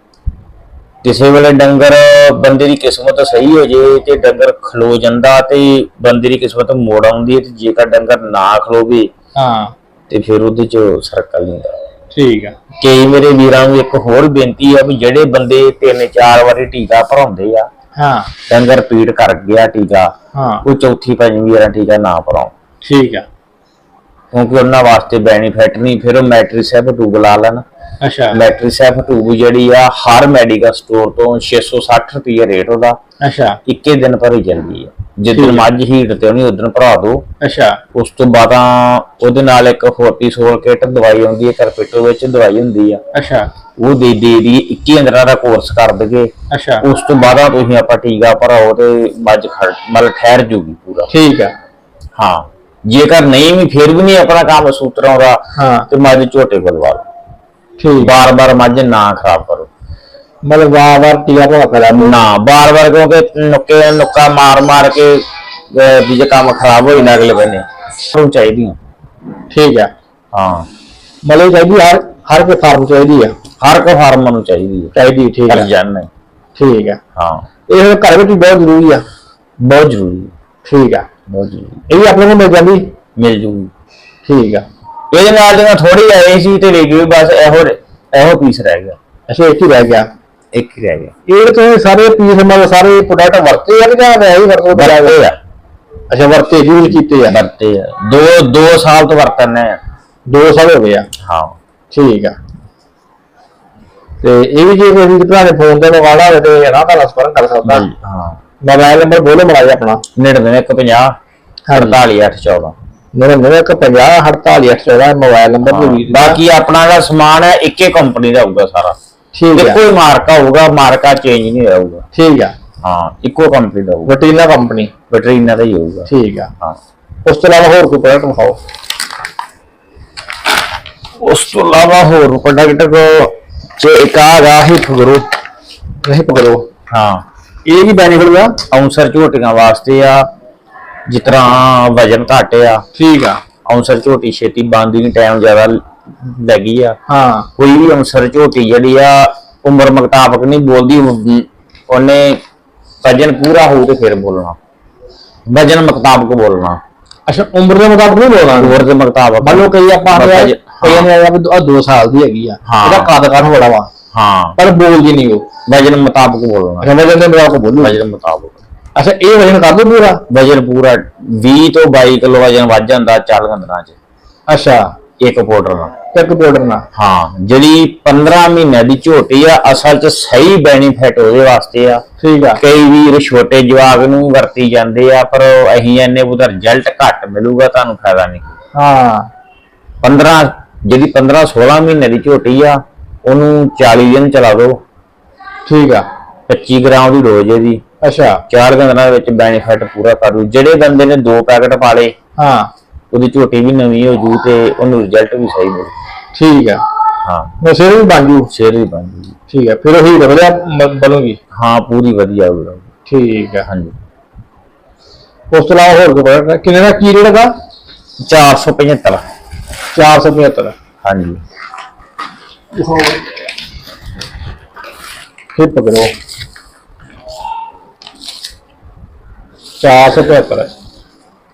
ਕਿਸੇ ਵੇਲੇ ਡੰਗਰ ਬੰਦੇ ਦੀ ਕਿਸਮਤ ਸਹੀ ਹੋ ਜੇ ਤੇ ਡੰਗਰ ਖਲੋ ਜਾਂਦਾ ਤੇ ਬੰਦੇ ਦੀ ਕਿਸਮਤ ਮੋੜ ਆਉਂਦੀ ਹੈ ਤੇ ਜੇਕਰ ਡੰਗਰ ਨਾ ਖਲੋਵੇ ਹਾਂ। ਤੇ ਫਿਰ ਉਹਦੇ 'ਚ ਸਰਕਲ ਨਹੀਂ ਹੁੰਦਾ। ਠੀਕ ਆ। ਕਈ ਮੇਰੇ ਵੀਰਾਂ ਨੂੰ ਇੱਕ ਹੋਰ ਬੇਨਤੀ ਆ ਵੀ ਜਿਹੜੇ ਬੰਦੇ ਤਿੰਨ ਚਾਰ ਵਾਰੀ ਟੀਕਾ ਭਰਾਉਂਦੇ ਆ ਹਾਂ। ਡੰਗਰ ਪੀੜ ਕਰ ਗਿਆ ਟੀਕਾ ਹਾਂ। ਉਹ ਚੌਥੀ ਪੰਜਵੀਂ ਵਾਰ ਟੀਕਾ ਨਾ ਭਰਾਓ। ਠੀਕ ਆ। ਕਿਉਂਕਿ ਉਹਨਾਂ ਵਾਸਤੇ ਬੈਨੀਫਿਟ ਨਹੀਂ ਫਿਰ ਉਹ ਮੈਟ੍ਰਿਸੈਫ ਟੂਬ ਲਾ ਲੈਣ। ਅੱਛਾ। ਮੈਟ੍ਰਿਸੈਫ ਟੂਬ ਜਿਹੜੀ ਆ ਹਰ ਮੈਡੀਕਲ ਸਟੋਰ ਤੋਂ 660 ਰੁਪਏ ਰੇਟ ਉਹਦਾ। ਅੱਛਾ। ਇੱਕੇ ਦਿਨ ਭਰੀ ਜਾਂਦੀ ਆ। ਜਿੱਦਣ। ਮੱਝ ਹੀਟ ਤੇ ਉਹਨੇ ਉਦੋਂ ਭਰਾ ਦਿਓ ਅੱਛਾ। ਉਸ ਤੋਂ ਬਾਅਦ ਉਹਦੇ ਨਾਲ ਇੱਕ ਕੋਰਟੀਸੋਲ ਕਿਟ ਦਵਾਈ ਆਉਂਦੀ ਹੈ ਕਰਪਿਟੋ ਵਿੱਚ ਦਵਾਈ ਹੁੰਦੀ ਆ। ਅੱਛਾ। ਉਹ ਦੇ ਦੇ ਦੀ 21 ਅੰਦਰਾਂ ਦਾ ਕੋਰਸ ਕਰ ਦਗੇ। ਅੱਛਾ। ਉਸ ਤੋਂ ਬਾਅਦ ਤੁਸੀਂ ਆਪਾਂ ਟੀਕਾ ਭਰਾਓ ਤੇ ਮੱਝ ਖੜ ਮਤਲਬ ਠਹਿਰ ਜੂਗੀ ਪੂਰਾ। ਠੀਕ ਆ। ਹਾਂ। ਜੇਕਰ ਨਹੀਂ ਵੀ ਫਿਰ ਵੀ ਨਹੀਂ ਆਪਣਾ ਕੰਮ ਸੂਤਰ ਹਾਂ। ਤੇ ਮੱਝ ਝੋਟੇ ਕੋਲਵਾ ਲਓ ਠੀਕ। ਬਾਰ-ਬਾਰ ਮੱਝ ਨਾ ਖਰਾਬ ਕਰੋ। ਮਤਲਬ ਵਾਰ ਵਾਰ ਟੀਕਾ ਭਰਾ ਕਰਾ ਨਾ ਬਾਰ-ਬਾਰ ਕਿਉਂਕਿ ਨੁੱਕੇ ਨੁੱਕਾ ਮਾਰ-ਮਾਰ ਕੇ ਅਹ, ਵੀ ਜੇ ਕੰਮ ਖਰਾਬ ਹੋਈ ਨਾ ਅਗਲੇ ਬੰਨੇ। ਉਹ ਚਾਹੀਦੀਆਂ। ਠੀਕ ਆ। ਹਾਂ। ਮਤਲਬ ਚਾਹੀਦੀ ਹਰ ਹਰ ਕੋਈ ਫਾਰਮ ਚਾਹੀਦੀ ਆ। ਹਰ ਕੋ ਫਾਰਮ ਨੂੰ ਚਾਹੀਦੀ ਹੈ ਚਾਹੀਦੀ ਠੀਕ ਆ। ਜਾਣ ਠੀਕ ਆ। ਹਾਂ। ਇਹ ਫਿਰ ਘਰ ਵਿੱਚ ਵੀ ਬਹੁਤ ਜ਼ਰੂਰੀ ਆ। ਬਹੁਤ ਜ਼ਰੂਰੀ ਹੈ, ਠੀਕ ਆ। ਬਹੁਤ ਜ਼ਰੂਰੀ ਇਹ ਵੀ ਆਪਣੇ ਨੂੰ ਮਿਲ ਜਾਂਦੀ। ਮਿਲ ਜੂਗੀ। ਠੀਕ ਆ। ਇਹਦੇ ਨਾਲ ਜਿਹੜਾ ਥੋੜੀ ਆਈ ਸੀ ਤੇ ਵੇਗੀ ਵੀ ਬਸ ਇਹੋ ਇਹੋ ਪੀਸ ਰਹਿ ਗਿਆ। ਅੱਛਾ ਇੱਕ ਹੀ ਰਹਿ ਗਿਆ। ਇੱਕ ਹੀ ਰਹਿ ਗਿਆ। ਇਹ ਤਾਂ ਸਾਰੇ ਪੀਸ ਮਤਲਬ ਸਾਰੇ ਪ੍ਰੋਡਕਟ ਵਰਤੇ ਆ ਕਿ ਜਾਂ ਮੈਂ ਹੀ ਵਰਤੋਂ ਵਰਤੇ ਆ। ਅੱਛਾ ਵਰਤੇ ਯੂਜ਼ ਕੀਤੇ ਆ? ਵਰਤੇ ਆ। ਦੋ ਦੋ ਸਾਲ ਤੋਂ ਵਰਤਨ ਨੇ ਦੋ ਸਾਲ ਹੋ ਗਏ ਆ? ਹਾਂ। ਠੀਕ ਆ। ਤੇ ਇਹ ਵੀ ਜੇ ਕੋਈ ਭਰਾ ਦੇ ਫੋਨ ਤੇ ਲਗਾਉਣਾ ਹੋਵੇ ਤੇ ਨਾ ਤਾਂ ਸੰਪਰਕ ਕਰ ਸਕਦਾ। ਹਾਂ। ਮੋਬਾਈਲ ਨੰਬਰ ਬੋਲੋ ਮੜਾ ਜੀ ਆਪਣਾ। 9950 48814 ਮੇਰੇ ਮੇਰੇ ਇੱਕ 50 48 814 ਮੋਬਾਈਲ ਨੰਬਰ ਬਾਕੀ ਆਪਣਾ ਦਾ ਸਮਾਨ ਹੈ ਇੱਕੇ ਕੰਪਨੀ ਦਾ ਹੋਊਗਾ ਸਾਰਾ। ਠੀਕ ਆ। ਇੱਕੋ ਹੀ ਮਾਰਕਾ ਹੋਊਗਾ ਮਾਰਕਾ ਚੇਂਜ ਨਹੀਂ ਹੋਊਗਾ। ਠੀਕ ਆ। ਹਾਂ ਇੱਕੋ ਕੰਪਨੀ ਦਾ ਹੋਊਗਾ। ਵਟੀਨਾ ਕੰਪਨੀ ਬੈਟਰੀਨਾ ਦਾ ਹੀ ਹੋਊਗਾ। ਠੀਕ ਆ। ਹਾਂ। ਉਸ ਤੋਂ ਇਲਾਵਾ ਹੋਰ ਕੋਈ ਪ੍ਰੋਡਕਟ ਵਿਖਾਓ। ਉਸ ਤੋਂ ਇਲਾਵਾ ਹੋਰ ਪ੍ਰੋਡਕਟ ਕੋ ਤੇ ਇੱਕ ਆ ਗਾ ਹਿਪ ਗੁਰੂ ਨਹੀਂ ਪਕੜੋ ਹਾਂ। ਇਹ ਕੀ ਬੈਨੀਫਿਟ ਆ ਔਂਸਰ ਝੋਟੀਆਂ ਵਾਸਤੇ ਆ ਜਿਸ ਤਰ੍ਹਾਂ ਵਜਨ ਘੱਟ ਆ। ਠੀਕ ਆ। ਔਂਸਰ ਝੋਟੀ ਛੇਤੀ ਬੰਦੀ ਨਹੀਂ ਟਾਈਮ ਜ਼ਿਆਦਾ ਲੱਗੀ ਆ। ਹਾਂ। ਕੋਈ ਵੀ ਔਂਸਰ ਝੋਟੀ ਜਿਹੜੀ ਆ ਉਮਰ ਮੁਤਾਬਕ ਨਹੀਂ ਬੋਲਦੀ ਉਹ- ਉਹਨੇ ਵਜਨ ਪੂਰਾ ਹੋਊ ਤੇ ਫਿਰ ਬੋਲਣਾ। ਵਜਨ ਮੁਤਾਬਕ ਬੋਲਣਾ। ਅੱਛਾ ਉਮਰ ਦੇ ਮੁਤਾਬਕ ਨਹੀਂ ਬੋਲਣਾ? ਉਮਰ ਦੇ ਮੁਤਾਬਕ। ਮੰਨ ਲਓ ਕਈ ਆਪਾਂ ਕਈਆਂ ਨੇ ਆਇਆ ਵੀ 2 ਸਾਲ ਦੀ ਹੈਗੀ ਆ ਹਾਂ। ਇਹਦਾ ਕਦ ਕਰ ਹੋਣਾ ਵਾ? ਹਾਂ। ਪਰ ਬੋਲਦੀ ਨਹੀਂ ਉਹ। ਵਜਨ ਮੁਤਾਬਕ ਬੋਲਣਾ। ਅੱਛਾ ਵਜਨ ਦੇ ਮੁਤਾਬਕ ਬੋਲੂ। ਵਜਨ ਮੁਤਾਬਕ। ਅੱਛਾ ਇਹ ਵਜਨ ਕਰ ਦੋ ਪੂਰਾ? ਵਜਨ ਪੂਰਾ 20 ਤੋਂ 22 ਕਿਲੋ ਵਜਨ ਵੱਧ ਜਾਂਦਾ 40 ਦਿਨਾਂ ਚ। ਅੱਛਾ। ਇੱਕ ਪਾਊਡਰ ਨਾਲ। ਇੱਕ ਪਾਊਡਰ ਨਾ ਹਾਂ ਜਿਹੜੀ 15 ਮਹੀਨਿਆਂ ਦੀ ਝੋਟੀ ਆ ਅਸਲ 'ਚ ਸਹੀ ਬੈਨੀਫਿਟ ਉਹਦੇ ਵਾਸਤੇ ਆ। ਠੀਕ ਆ। ਕਈ ਵੀਰ ਛੋਟੇ ਜਵਾਗ ਨੂੰ ਵਰਤੀ ਜਾਂਦੇ ਆ ਪਰ ਅਹੀਂ ਇਹਨੇ ਉਹਦਾ ਰਿਜ਼ਲਟ ਘੱਟ ਮਿਲੂਗਾ ਤੁਹਾਨੂੰ ਫਾਇਦਾ ਨਹੀਂ। ਹਾਂ। 15 ਜਿਹੜੀ 15 16 ਮਹੀਨੇ ਦੀ ਝੋਟੀ ਆ ਉਹਨੂੰ 40 ਦਿਨ ਚਲਾ ਦਿਓ ਠੀਕ ਆ। 25 ਗ੍ਰਾਮ ਦੀ ਡੋਜ਼ ਇਹਦੀ। ਅੱਛਾ। 4 ਦਿਨਾਂ ਦੇ ਵਿੱਚ ਬੈਨੀਫਿਟ ਪੂਰਾ ਕਰੂ ਜਿਹੜੇ ਬੰਦੇ ਨੇ ਦੋ ਪੈਕਟ ਪਾ ਲਏ ਹਾਂ। ਉਹਦੀ ਝੋਟੀ ਵੀ ਨਵੀਂ ਹੋ ਜੂ ਤੇ ਉਹਨੂੰ ਰਿਜ਼ਲਟ ਵੀ ਸਹੀ ਮਿਲੂ। ਠੀਕ ਆ। ਹਾਂ। ਮੈਂ ਸਿਰ ਵੀ ਬਣ ਜੂ। ਸ਼ੇਰ ਵੀ ਬਣ ਜੂਗੀ ਠੀਕ ਆ ਫਿਰ ਉਹੀ ਰਵਲਿਆ ਬਣੂਗੀ। ਹਾਂ ਪੂਰੀ ਵਧੀਆ ਹੋਊਗਾ ਠੀਕ ਆ। ਹਾਂਜੀ। ਉਸ ਤੋਂ ਇਲਾਵਾ ਹੋਰ ਕੋਈ ਪ੍ਰੋਡਕਟ ਕਿੰਨੇ ਦਾ ਕੀ ਰੇਟ ਦਾ 475 475 ਹਾਂਜੀ। ਫਿਰ ਪਕੜੋ 475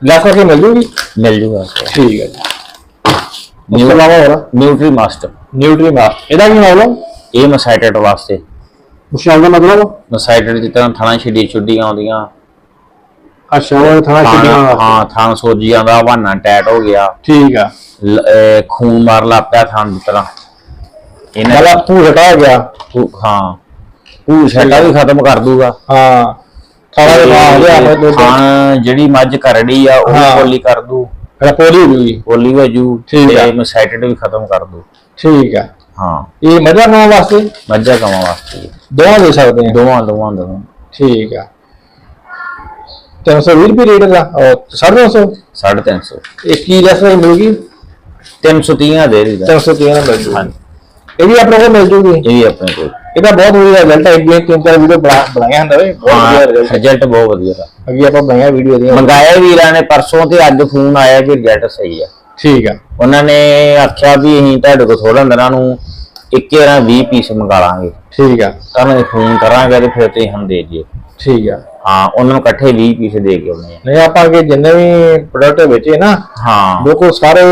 ਲੈ ਕਰਕੇ ਮਿਲ ਜੂਗੀ ਮਿਲ ਜੂਗਾ ਠੀਕ ਹੈ ਜੀ ਉਸ ਤੋਂ ਇਲਾਵਾ ਹੋਰ ਨਿਊਟਰੀ ਮਾਸਟਰ ਨਿਊਟਰੀ ਮਾਸ ਇਹਦਾ ਕੀ ਹੈ ਇਹ ਮਸਾਈਟਡ ਵਾਸਤੇ ਮੁਸ਼ਾਲ ਦਾ ਮਤਲਬ ਮਸਾਈਟਡ ਜਿਸ ਤਰ੍ਹਾਂ ਥਣਾ ਛਿੜੀ ਛੁੱਡੀਆਂ ਆਉਂਦੀਆਂ ਅੱਛਾ ਉਹ ਥਾਂ ਥਾਂ- ਛੱਡੀਆਂ ਹਾਂ ਥਾਂ ਸੋਜੀ ਜਾਂਦਾ ਬਹਾਨਾ ਟੈਟ ਹੋ ਗਿਆ ਠੀਕ ਆ ਖੂਨ ਮਾਰ ਲੱਗ ਪਿਆ ਥਾਂ ਦੀ ਤਰ੍ਹਾਂ ਇਹਨਾਂ ਮਤਲਬ ਭੂਸਟਾ ਹੋ ਗਿਆ ਹਾਂ ਭੂ ਛੱਟਾ ਵੀ ਖਤਮ ਕਰ ਦੂਗਾ ਹਾਂ ਥਾਣਾ ਦੇ ਬਾਹਰ ਆ ਗਿਆ ਆਪਣੇ ਦੁੱਧ ਥਾਂ ਜਿਹੜੀ ਮੱਝ ਕਰੜੀ ਆ ਉਹ ਹਾਂ। ਪੋਲੀ ਕਰ ਦੂ। ਰਪੋਲੀ ਹੋ ਗਈ ਪੋਲੀ ਵਜੂ ਠੀਕ ਆ। ਮਸਾਈਟਡ ਵੀ ਖਤਮ ਕਰ ਦੂ। ਠੀਕ ਆ। ਹਾਂ। ਇਹ ਮੱਝਾਂ ਗਾਂ ਵਾਸਤੇ? ਮੱਝਾਂ ਕਮਾਂ ਵਾਸਤੇ। ਦੋਵਾਂ ਦੇ ਸਕਦੇ ਆ? ਦੋਵਾਂ ਦੋਵਾਂ ਦੋਵਾਂ ਠੀਕ ਆ। 320 ਰੁਪਏ ਰੇਟ ਦਾ। ਉਹ 350 350 ਇਹ ਕੀ ਰਸ ਵਿੱਚ ਮਿਲੂਗੀ? 330 ਦੇ ਦਿੱਤਾ 330 ਨਾਲ ਮਿਲ ਜੂਗੀ ਹਾਂਜੀ। ਇਹ ਵੀ ਆਪਣੇ ਕੋਲ ਮਿਲ ਜੂਗੀ ਇਹ ਵੀ ਆਪਣੇ ਕੋਲ। ਇਹਦਾ ਬਹੁਤ ਵਧੀਆ ਰਿਜ਼ਲਟ ਹੈ ਅੱਗੇ ਤਿੰਨ ਚਾਰ ਵੀਡੀਓ ਬਣਾਇਆ ਹੁੰਦਾ ਵੇ ਬਹੁਤ ਵਧੀਆ ਰਿਜ਼ਲਟ ਰਿਜ਼ਲਟ ਬਹੁਤ ਵਧੀਆ ਦਾ। ਅੱਗੇ ਆਪਾਂ ਬਣਾਇਆ ਵੀਡੀਓ ਦੀਆਂ। ਮੰਗਾਇਆ ਵੀਰਾਂ ਨੇ ਪਰਸੋਂ ਤੇ ਅੱਜ ਫੋਨ ਆਇਆ ਕਿ ਰਿਜ਼ਲਟ ਸਹੀ ਆ। ਠੀਕ ਆ। ਉਹਨਾਂ ਨੇ ਆਖਿਆ ਵੀ ਅਸੀਂ ਤੁਹਾਡੇ ਕੋਲ ਥੋੜਾ ਦਿਨਾਂ ਨੂੰ ਇੱਕ ਜਾਂ 20 ਪੀਸ ਮੰਗਾ ਲਾਂਗੇ। ਠੀਕ ਆ। ਤੁਹਾਨੂੰ ਫੋਨ ਕਰਾਂਗੇ ਤੇ ਫਿਰ ਤੁਸੀਂ ਹਮ ਦੇ ਦਿਓ। ਠੀਕ ਆ। ਹਾਂ ਉਹਨਾਂ ਨੂੰ ਇਕੱਠੇ 20 ਪੀਸ ਦੇ ਕੇ ਆਉਣੇ ਆ। ਨਹੀਂ ਆਪਾਂ ਅੱਗੇ ਜਿੰਨੇ ਵੀ ਪ੍ਰੋਡਕਟ ਵੇਚੇ ਨਾ ਹਾਂ। ਬਿਲਕੁਲ ਸਾਰੇ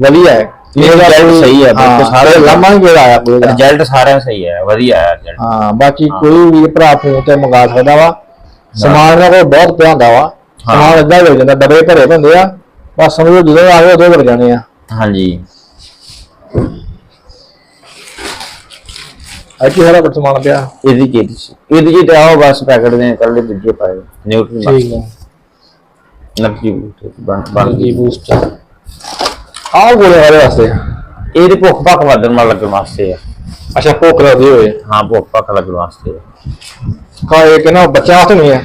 ਵਧੀਆ ਹੈ। ਇਹ result ਸਹੀ ਹੈ, ਬਿਲਕੁਲ ਸਾਰੇ ਲੰਮਾਂਗੇ ਆਇਆ ਕੋਈ ਦਾ। ਰਿਜ਼ਲਟ ਸਾਰਿਆਂ ਸਹੀ ਹੈ ਵਧੀਆ ਹੈ ਰਿਜ਼ਲਟ ਹਾਂ ਬਾਕੀ ਕੋਈ ਵੀ ਭਰਾ ਫੋਨ ਤੇ ਮੰਗਾ ਸਕਦਾ ਵਾ ਸਮਾਨ ਦਾ ਕੋਈ ਬਹੁਤ ਪਿਆ ਹੁੰਦਾ ਵਾ। ਸਮਾਨ ਏਦਾਂ ਹੋ ਜਾਂਦਾ ਡੱਬੇ ਭਰੇ ਹੁੰਦੇ ਆ ਬਸ ਸਮਝੋ ਜਦੋਂ ਆ ਗਏ ਉਦੋਂ ਵਰ ਜਾਣੇ ਆ। ਹਾਂਜੀ। ਅੱਜ ਸਾਰਾ ਕੁਝ ਸਮਾਨ ਪਿਆ? ਇਹਦੀ ਕੀ ਇਹਦੀ ਜੀ ਤੇ ਆਓ ਬਸ ਪੈਕਟ ਦੇ ਕੱਲੇ ਦੂਜੇ ਪਾਏ। ਨਿਊਟਰੀ ਠੀਕ ਹੈ। ਨਕਲੀ ਬਣ ਬਣ ਜੀ ਬੂਸਟ ਆਹ ਗੋਲੇ ਵਾਲੇ ਵਾਸਤੇ ਇਹਦੇ ਭੁੱਖ ਭੱਖ ਵਧਣ ਨਾਲ ਲੱਗਣ ਵਾਸਤੇ ਆ। ਅੱਛਾ ਭੁੱਖ ਲੱਗਦੀ ਹੋਏ ਹਾਂ ਭੁੱਖ ਭੱਖ ਲੱਗਣ ਵਾਸਤੇ ਆ। ਕਾ ਇਹ ਕਿਹਨਾਂ ਬੱਚਾ ਵਾਸਤੇ ਨਹੀਂ ਹੈ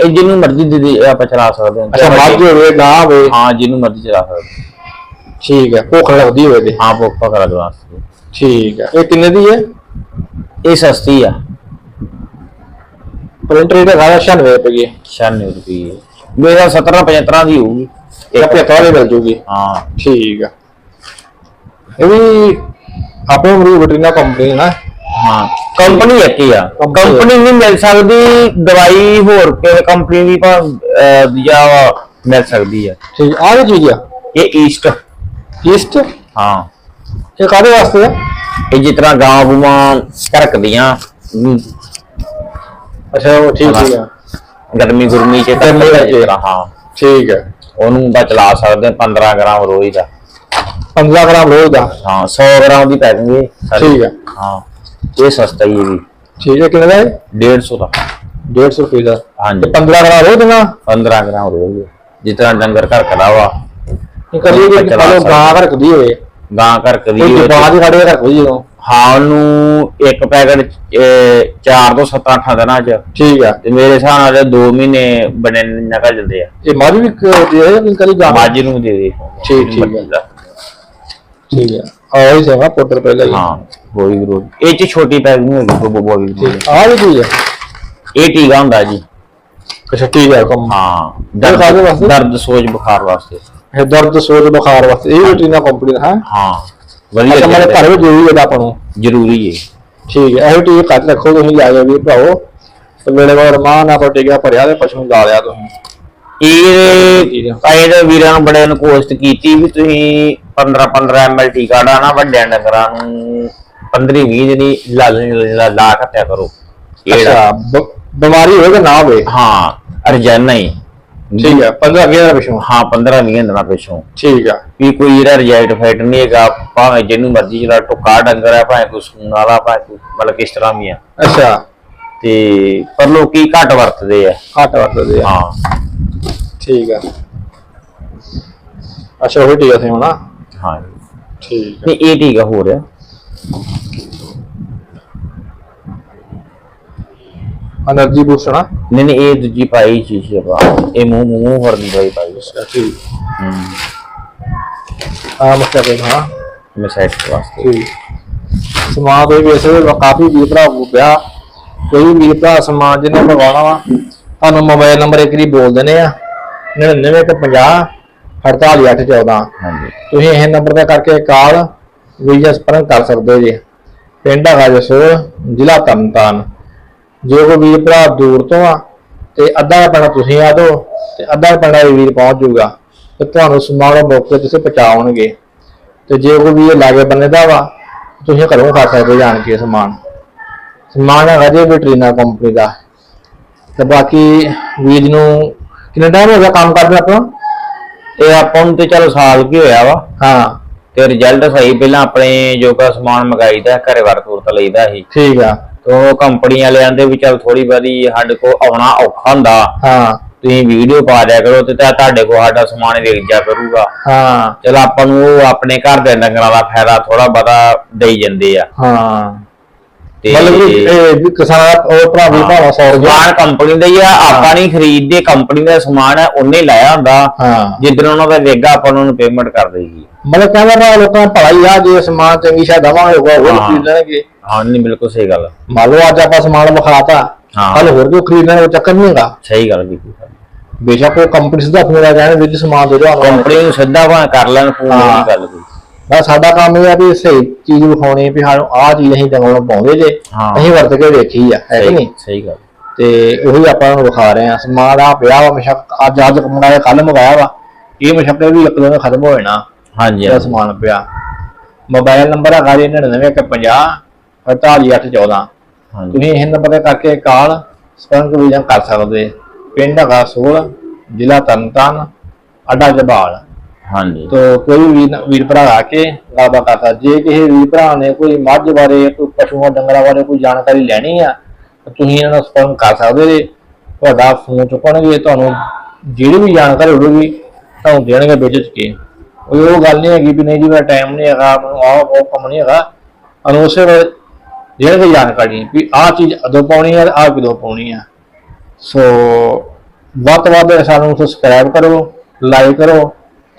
ਇਹ ਜਿਹਨੂੰ ਮਰਜ਼ੀ ਦੇ ਦੇ ਇਹ ਆਪਾਂ ਚਲਾ ਸਕਦੇ ਹਾਂ। ਅੱਛਾ ਮੱਝ ਹੋਵੇ ਗਾਂ ਹੋਵੇ। ਹਾਂ ਜਿਹਨੂੰ ਮਰਜ਼ੀ ਚਲਾ ਸਕਦੇ ਹਾਂ। ਠੀਕ ਹੈ ਭੁੱਖ ਲੱਗਦੀ ਹੋਵੇ ਤੇ। ਹਾਂ ਭੁੱਖ ਭੱਖ ਲੱਗਣ ਵਾਸਤੇ ਠੀਕ ਹੈ ਇਹ ਕਿੰਨੇ ਦੀ ਹੈ ਇਹ ਸਸਤੀ ਆ। ਪ੍ਰਿੰਟਰ ਇਹਦਾ ਹੈਗਾ 96 ਰੁਪਏ। 96 ਰੁਪਏ। ਮੇਰਾ 17 75 ਦੀ ਹੋਊਗੀ। ਇਹ ਆਪਣੇ ਕਾਲੇ ਮਿਲ ਜੂਗੀ। ਹਾਂ। ਠੀਕ ਆ। ਇਹ ਵੀ ਆਪਣੇ ਮਰੂ ਵਟਰੀਨਾ ਕੰਪਨੀ ਨਾ। ਹਾਂ। ਕੰਪਨੀ ਇੱਕ ਆ? ਕੰਪਨੀ ਨਹੀਂ ਮਿਲ ਸਕਦੀ ਦਵਾਈ ਹੋਰ ਕਿਸੇ ਕੰਪਨੀ ਦੀ ਪਰ ਦੂਜਾ ਮਿਲ ਸਕਦੀ ਆ। ਠੀਕ ਆ ਵੀ ਚੀਜ਼ ਆ। ਇਹ ਈਸਟ ਈਸਟ ਹਾਂ। ਇਹ ਕਾਦੇ ਵਾਸਤੇ ਆ? ਇਹ ਜਿਸ ਤਰ੍ਹਾਂ ਗਾਂ ਬੂਆਂ ਘਰਕਦੀਆਂ ਹਮ, ਅੱਛਾ ਉਹ ਠੀਕ ਆ। ਗਰਮੀ ਗੁਰਮੀ ਚ ਤਾਂ ਹਾਂ। ਠੀਕ ਹੈ ਉਹਨੂੰ ਬਾ ਚਲਾ ਸਕਦੇ ਹਾਂ 15 ਗ੍ਰਾਮ ਰੋਜ਼ ਦਾ। 15 ਗ੍ਰਾਮ ਰੋਜ਼ ਦਾ? ਹਾਂ 100 ਗ੍ਰਾਮ ਦੀ ਪੈਕਿੰਗ ਹੈ ਸਾਰੀ। ਠੀਕ ਹੈ। ਹਾਂ ਇਹ ਸਸਤਾ ਹੀ ਹੈ ਵੀ ਠੀਕ ਹੈ ਕਿੰਨੇ ਦਾ ਹੈ 150 ਦਾ। 150 ਰੁਪਏ ਦਾ। ਹਾਂਜੀ। 15 ਗ੍ਰਾਮ ਰੋਜ਼ ਦਾ? 15 ਗ੍ਰਾਮ। ਜਿਸ ਤਰ੍ਹਾਂ ਡੰਗਰ ਘਰ ਕਦਾ ਵਾ ਇਹ ਕਦੀ ਵੀ ਚਲਾ ਗਾਂ ਸਕਦੇ। ਰੱਖਦੀ ਹੋਵੇ। ਗਾਂ ਘਰ ਕਦੀ ਕੋਈ ਜਪਾਨ ਦੀ ਸਾਡੇ ਰੱਖੋ ਜੀ ਉਹ ਹਾਂ ਉਹਨੂੰ ਇੱਕ ਪੈਕਟ 4 ਤੋਂ 7 8 ਦਿਨਾਂ ਚ। ਠੀਕ ਆ। ਤੇ ਮੇਰੇ ਹਿਸਾਬ ਨਾਲ 2 ਮਹੀਨੇ ਬਣੇ ਨਿਕਲ ਜਾਂਦੇ ਆ। ਇਹ ਮੱਝ ਵੀ ਦੇ ਕਿ ਕਦੀ ਗਾਂ ਮੱਝ ਨੂੰ ਦੇ ਦੇ। ਠੀਕ, ਠੀਕ। ਠੀਕ ਆ। ਉਹ ਹੀ ਸੇਵਾ ਪੁੱਤਰ ਪਹਿਲਾਂ ਹੀ ਹਾਂ ਬੋਈ ਗਰੋਡ ਇਹ ਚ ਛੋਟੀ ਪੈਕਿੰਗ ਹੈਗੀ ਬੋ ਬੋਈ ਗਰੋਡ ਆ ਵੀ ਚੀਜ਼ ਹੈ ਇਹ ਟੀਕਾ ਹੁੰਦਾ ਜੀ। ਅੱਛਾ ਠੀਕ ਹੈ ਕੰਮ। ਹਾਂ ਦਰਦ ਸੋਜ ਬੁਖਾਰ ਵਾਸਤੇ। ਇਹ ਦਰਦ ਸੋਜ ਬੁਖਾਰ ਵਾਸਤੇ। ਇਹ ਵਟਰੀਨਾ ਕੰਪਨੀ ਹੈ? ਹਾਂ। ਵਧੀਆ ਅੱਛਾ ਮੇਰੇ। ਘਰ ਵਿੱਚ ਜ਼ਰੂਰੀ ਹੈ ਆਪਾਂ ਨੂੰ? ਜ਼ਰੂਰੀ ਹੈ ਠੀਕ ਹੈ ਇਹੋ ਟੀਕੇ ਕੱਟ ਰੱਖੋ ਤੁਸੀਂ ਲੈ ਜਾਓ ਵੀ ਭਰਾਓ ਤੇ ਵੇਲੇ ਵਾਰ ਮਾਂ ਨਾਲ ਟੀਕਾ ਭਰਿਆ ਤੇ ਪਸ਼ੂ ਲਾ ਲਿਆ ਤੁਸੀਂ। ਇਹ ਆਏ ਦੇ ਵੀਰਾਂ ਨੂੰ ਬੜੇ ਨੂੰ ਕੋਸ਼ਟ ਕੀਤੀ ਵੀ ਤੁਸੀਂ 15 15 ml ਟੀਕਾ ਡਾਣਾ ਵੱਡਿਆਂ ਡੰਗਰਾਂ ਨੂੰ 15 20 ਦਿਨੀ ਲਾ ਲਾ ਲਾ ਕੱਟਿਆ ਕਰੋ। ਅੱਛਾ ਬਿਮਾਰੀ ਹੋਵੇ ਨਾ ਹੋਵੇ? ਹਾਂ ਅਰਜਨ ਹੀ। ਠੀਕ ਹੈ 15 20 ਦਾ ਪਸ਼ੂ ਹਾਂ 15 20 ਦਿਨਾਂ ਪਿਛੋਂ। ਠੀਕ ਆ। ਵੀ ਕੋਈ ਇਹਦਾ ਰਿਜ਼ਲਟ ਫਾਈਟ ਨਹੀਂ ਹੈਗਾ ਭਾਵੇਂ ਜਿਹਨੂੰ ਮਰਜ਼ੀ ਜਿਹੜਾ ਟੋਕਾ ਡੰਗਰ ਆ ਭਾਵੇਂ ਕੋਈ ਸੂਣ ਵਾਲਾ ਭਾਵੇਂ ਕੋਈ ਮਤਲਬ ਕਿ ਤਰ੍ਹਾਂ ਵੀ ਆ। ਅੱਛਾ। ਤੇ ਪਰ ਲੋਕੀ ਘੱਟ ਵਰਤਦੇ ਆ। ਘੱਟ ਵਰਤਦੇ ਆ। ਹਾਂ। ਠੀਕ ਆ। ਅੱਛਾ ਉਹ ਟੀਕਾ ਸੀ ਹੋਣਾ। ਹਾਂ। ਠੀਕ ਆ। ਨਹੀਂ ਇਹ ਟੀਕਾ ਹੋ ਰਿਹਾ એનર્ਜੀ ਬੂਸਟ ਨਹੀਂ ਨਹੀਂ ਇਹ ਦੂਜੀ ਪਾਈ ਚੀਜ਼ ਹੈ ਬਾ ਇਹ ਮੂੰਹ ਮੂੰਹ ਵਰਦੀ ਪਾਈ ਪਾਈ ਠੀਕ। ਆ ਮਸਤਾ ਹਾਂ। ਮੈਂ ਸਾਈਡ ਵਾਸਤੇ। ਠੀਕ ਸਮਾਨ ਦੇ ਵਿੱਚ ਕਾਫੀ ਵੀਰ ਭਰਾ ਹੋ ਗਿਆ। ਕੋਈ ਵੀਰ ਭਰਾ ਸਮਾਨ ਜਿਹਨੇ ਮੰਗਵਾਉਣਾ ਵਾ ਤੁਹਾਨੂੰ ਮੋਬਾਈਲ ਨੰਬਰ ਇੱਕ ਵਾਰੀ ਬੋਲ ਦਿੰਦੇ ਆ। 9950 48814 ਹਾਂਜੀ। ਤੁਸੀਂ ਇਹ ਨੰਬਰ ਤੇ ਕਰਕੇ ਕਾਲ ਵੀਜ਼ਾ ਸੰਪਰਕ ਕਰ ਸਕਦੇ ਹੋ ਜੀ। ਪਿੰਡ ਹੈਗਾ ਜਸੋਰ ਜ਼ਿਲ੍ਹਾ ਤਰਨਤਾਰਨ। ਜੇ ਕੋਈ ਵੀਰ ਭਰਾ ਦੂਰ ਤੋਂ ਆ ਤੇ ਅੱਧਾ ਪਿੰਡ ਤੁਸੀਂ ਆ ਦੋ ਤੇ ਅੱਧਾ ਇਹ ਵੀਰ ਪਹੁੰਚ ਜਾਊਗਾ ਤੇ ਤੁਹਾਨੂੰ ਸਮਾਨ ਮੌਕੇ ਤੇ ਪਹੁੰਚਾਉਣਗੇ। ਤੇ ਜੇ ਕੋਈ ਵੀਰ ਲਾਗੇ ਬੰਨੇ ਦਾ ਵਾ ਤੁਸੀਂ ਘਰੋਂ ਖਾ ਸਕਦੇ ਜਾਣ ਕੇ ਸਮਾਨ। ਸਮਾਨ ਹੈਗਾ ਜੀ ਵਿਟਰੀਨਾ ਕੰਪਨੀ ਦਾ। ਤੇ ਬਾਕੀ ਵੀਰ ਨੂੰ ਕਿੰਨਾ ਟਾਈਮ ਹੋ ਗਿਆ ਕੰਮ ਕਰਦੇ ਆਪਾਂ? ਤੇ ਆਪਾਂ ਨੂੰ ਤੇ ਚਲ ਸਾਲ ਕੀ ਹੋਇਆ ਵਾ। ਹਾਂ। ਤੇ ਰਿਜ਼ਲਟ ਸਹੀ ਪਹਿਲਾਂ ਆਪਣੇ ਜੋ ਕਾ ਸਮਾਨ ਮੰਗਾਈਦਾ ਘਰੇ ਵਰ ਤੁਰਤ ਲਈਦਾ ਸੀ। ਠੀਕ ਆ। ਤੇ ਕੰਪਨੀ ਵਾਲੇ ਆਂਦੇ ਵੀ ਚਲ ਥੋੜੀ ਬਹੁਤੀ ਸਾਡੇ ਕੋ ਆਉਣਾ ਔਖਾ ਹੁੰਦਾ। ਹਾਂ। ਤੁਸੀਂ ਵੀਡੀਓ ਪਾ ਦਿਆ ਕਰੋ ਤੇ ਤਾਂ ਤੁਹਾਡੇ ਕੋਲ ਸਾਡਾ ਸਮਾਨ ਵੇਚ ਜਾ ਕਰੂਗਾ। ਹਾਂ। ਚਲ ਆਪਾਂ ਨੂੰ ਉਹ ਆਪਣੇ ਘਰ ਦੇ ਡੰਗਰਾਂ ਦਾ ਫਾਇਦਾ ਥੋੜਾ ਬਹੁਤਾ ਦੇਈ ਜਾਂਦੇ ਆ। ਹਾਂ। ਤੇ ਮਤਲਬ ਕਿ ਇਹ ਕਿਸਾਨ ਉਹ ਭਰਾ ਵੀ ਭਾਵਾ ਸੌ ਗਿਆ। ਸਮਾਨ ਕੰਪਨੀ ਦਾ ਹੀ ਆ ਆਪਾਂ ਨਹੀਂ ਖਰੀਦਦੇ ਕੰਪਨੀ ਦਾ ਸਮਾਨ ਹੈ ਉਹਨੇ ਲਾਇਆ ਹੁੰਦਾ। ਹਾਂ। ਜਿੱਦਣ ਉਹਨਾਂ ਦਾ ਵੇਗਾ ਆਪਾਂ ਉਹਨਾਂ ਨੂੰ ਪੇਮੈਂਟ ਕਰ ਦੇਗੀ ਮਤਲਬ ਕਹਿੰਦਾ ਭਰਾ ਲੋਕਾਂ ਭਲਾ ਹੀ ਆ ਜੇ ਸਮਾਨ ਚੰਗੀ ਸ਼ਾਇਦ ਦਵਾਂਗੇ ਉਹ। ਖਰੀਦ ਲੈਣਗੇ। ਹਾਂ ਨਹੀਂ ਬਿਲਕੁਲ ਸਹੀ ਗੱਲ। ਮੰਨ ਲਓ ਅੱਜ ਆਪਾਂ ਸਮਾਨ ਵਿਖਾਤਾ ਹਾਂ। ਹਲ ਹੋਰ ਕੋਈ ਖਰੀਦਣਾ ਉਹ ਚੱਕਰ ਨਹੀਂ ਹੈਗਾ। ਸਹੀ ਗੱਲ ਵੀ ਬੇਸ਼ੱਕ ਉਹ ਕੰਪਨੀ ਸਿੱਧਾ ਫੋਨ ਆ ਜਾਣ ਵਿੱਚ ਸਮਾਨ ਦੇ ਦਿਓ ਕੰਪਨੀ ਨੂੰ ਸਿੱਧਾ ਭਾਵੇਂ ਕਰ ਲੈਣ ਫੋਨ। ਨਹੀਂ ਗੱਲ ਕੋਈ। ਬਸ ਸਾਡਾ ਕੰਮ ਇਹ ਆ ਵੀ ਸਹੀ ਚੀਜ਼ ਵਿਖਾਉਣੀ ਵੀ ਸਾਨੂੰ ਆਹ ਚੀਜ਼ ਅਸੀਂ ਜੰਗਲੋਂ ਪਾਉਂਦੇ ਜੇ। ਅਸੀਂ ਵਰਤ ਕੇ ਵੇਖੀ ਆ ਹੈ ਕਿ ਨਹੀਂ? ਸਹੀ ਗੱਲ। ਤੇ ਉਹੀ ਆਪਾਂ ਨੂੰ ਵਿਖਾ ਰਹੇ ਆ ਸਮਾਨ ਆ ਪਿਆ ਵਾ ਮਸ਼ਕ ਅੱਜ ਅੱਜ ਮੰਗਾਇਆ ਕੱਲ ਮੰਗਾਇਆ ਵਾ। ਇਹ ਮਸ਼ਕ ਵੀ ਇੱਕ ਦਿਨ ਖਤਮ ਹੋ ਜਾਣਾ। ਹਾਂਜੀ ਹਾਂਜੀ। ਸਮਾਨ ਪਿਆ। ਮੋਬਾਈਲ ਨੰਬਰ ਹੈਗਾ ਜੀ 9950 48814 ਹਾਂਜੀ। ਤੁਸੀਂ ਇਹ ਨੰਬਰ ਤੇ ਕਰਕੇ ਕਾਲ ਸੰਪਰਕ ਵੀ ਕਰ ਸਕਦੇ। ਪਿੰਡ ਹੈਗਾ ਸੋਲ ਜ਼ਿਲ੍ਹਾ ਤਰਨਤਾਰਨ ਅੱਡਾ ਜਬਾਲ। ਹਾਂਜੀ। ਤੋ ਕੋਈ ਵੀ ਵੀਰ ਭਰਾ ਆ ਕੇ ਗੱਲਬਾਤ ਕਰਦਾ ਜੇ ਕਿਸੇ ਵੀਰ ਭਰਾ ਨੇ ਕੋਈ ਮੱਝ ਬਾਰੇ ਕੋਈ ਪਸ਼ੂਆਂ ਡੰਗਰਾਂ ਬਾਰੇ ਕੋਈ ਜਾਣਕਾਰੀ ਲੈਣੀ ਆ ਤੁਸੀਂ ਇਹਨਾਂ ਨਾਲ ਸੰਪਰਕ ਕਰ ਸਕਦੇ ਜੇ। ਤੁਹਾਡਾ ਫੋਨ ਚੁੱਕਣਗੇ ਤੁਹਾਨੂੰ ਜਿਹੜੀ ਵੀ ਜਾਣਕਾਰੀ ਹੋਵੇਗੀ ਤੁਹਾਨੂੰ ਦੇਣਗੇ ਵਿੱਚ ਕੇ। ਉਹ ਗੱਲ ਨਹੀਂ ਹੈਗੀ ਵੀ ਨਹੀਂ ਜੀ ਮੇਰਾ ਟਾਈਮ ਨਹੀਂ ਹੈਗਾ ਮੈਨੂੰ ਆਹ ਉਹ ਕੰਮ ਨਹੀਂ ਹੈਗਾ। ਵੇਲੇ ਦੇਣਗੇ ਜਾਣਕਾਰੀ ਵੀ ਆਹ ਚੀਜ਼ ਅਦੋਂ ਪਾਉਣੀ ਹੈ ਆਹ ਕਦੋਂ ਪਾਉਣੀ ਆ। ਸੋ ਵੱਧ ਤੋਂ ਵੱਧ ਸਾਨੂੰ ਸਬਸਕ੍ਰਾਈਬ ਕਰੋ ਲਾਈਕ ਕਰੋ,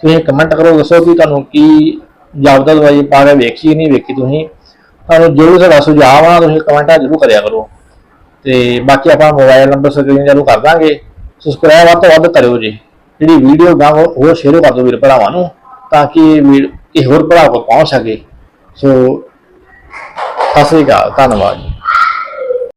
ਤੁਸੀਂ ਕਮੈਂਟ ਕਰੋ, ਦੱਸੋ ਕਿ ਤੁਹਾਨੂੰ ਕੀ ਜਾਪਦਾ ਦਵਾਈ ਪਾ ਕੇ ਵੇਖੀ ਨਹੀਂ ਵੇਖੀ ਤੁਸੀਂ। ਤੁਹਾਨੂੰ ਜੋ ਵੀ ਤੁਹਾਡਾ ਸੁਝਾਅ ਆ ਤੁਸੀਂ ਕਮੈਂਟਾਂ ਜ਼ਰੂਰ ਕਰਿਆ ਕਰੋ। ਤੇ ਬਾਕੀ ਆਪਾਂ ਮੋਬਾਈਲ ਨੰਬਰ ਸਕਰੀਨ ਜ਼ਰੂਰ ਕਰ ਦਾਂਗੇ। ਸਬਸਕ੍ਰਾਈਬ ਵੱਧ ਤੋਂ ਵੱਧ ਕਰਿਓ ਜੀ। ਜਿਹੜੀ ਵੀਡੀਓ ਗਾਂ ਹੋਰ ਸ਼ੇਅਰ ਕਰ ਦਿਓ ਵੀਰ ਭਰਾਵਾਂ ਨੂੰ, ਤਾਂ ਕਿ ਇਹ ਇਹ ਹੋਰ ਭਰਾ ਕੋਲ ਪਹੁੰਚ ਸਕੇ। ਸੋ, ਸਤਿ ਸ੍ਰੀ ਅਕਾਲ, ਧੰਨਵਾਦ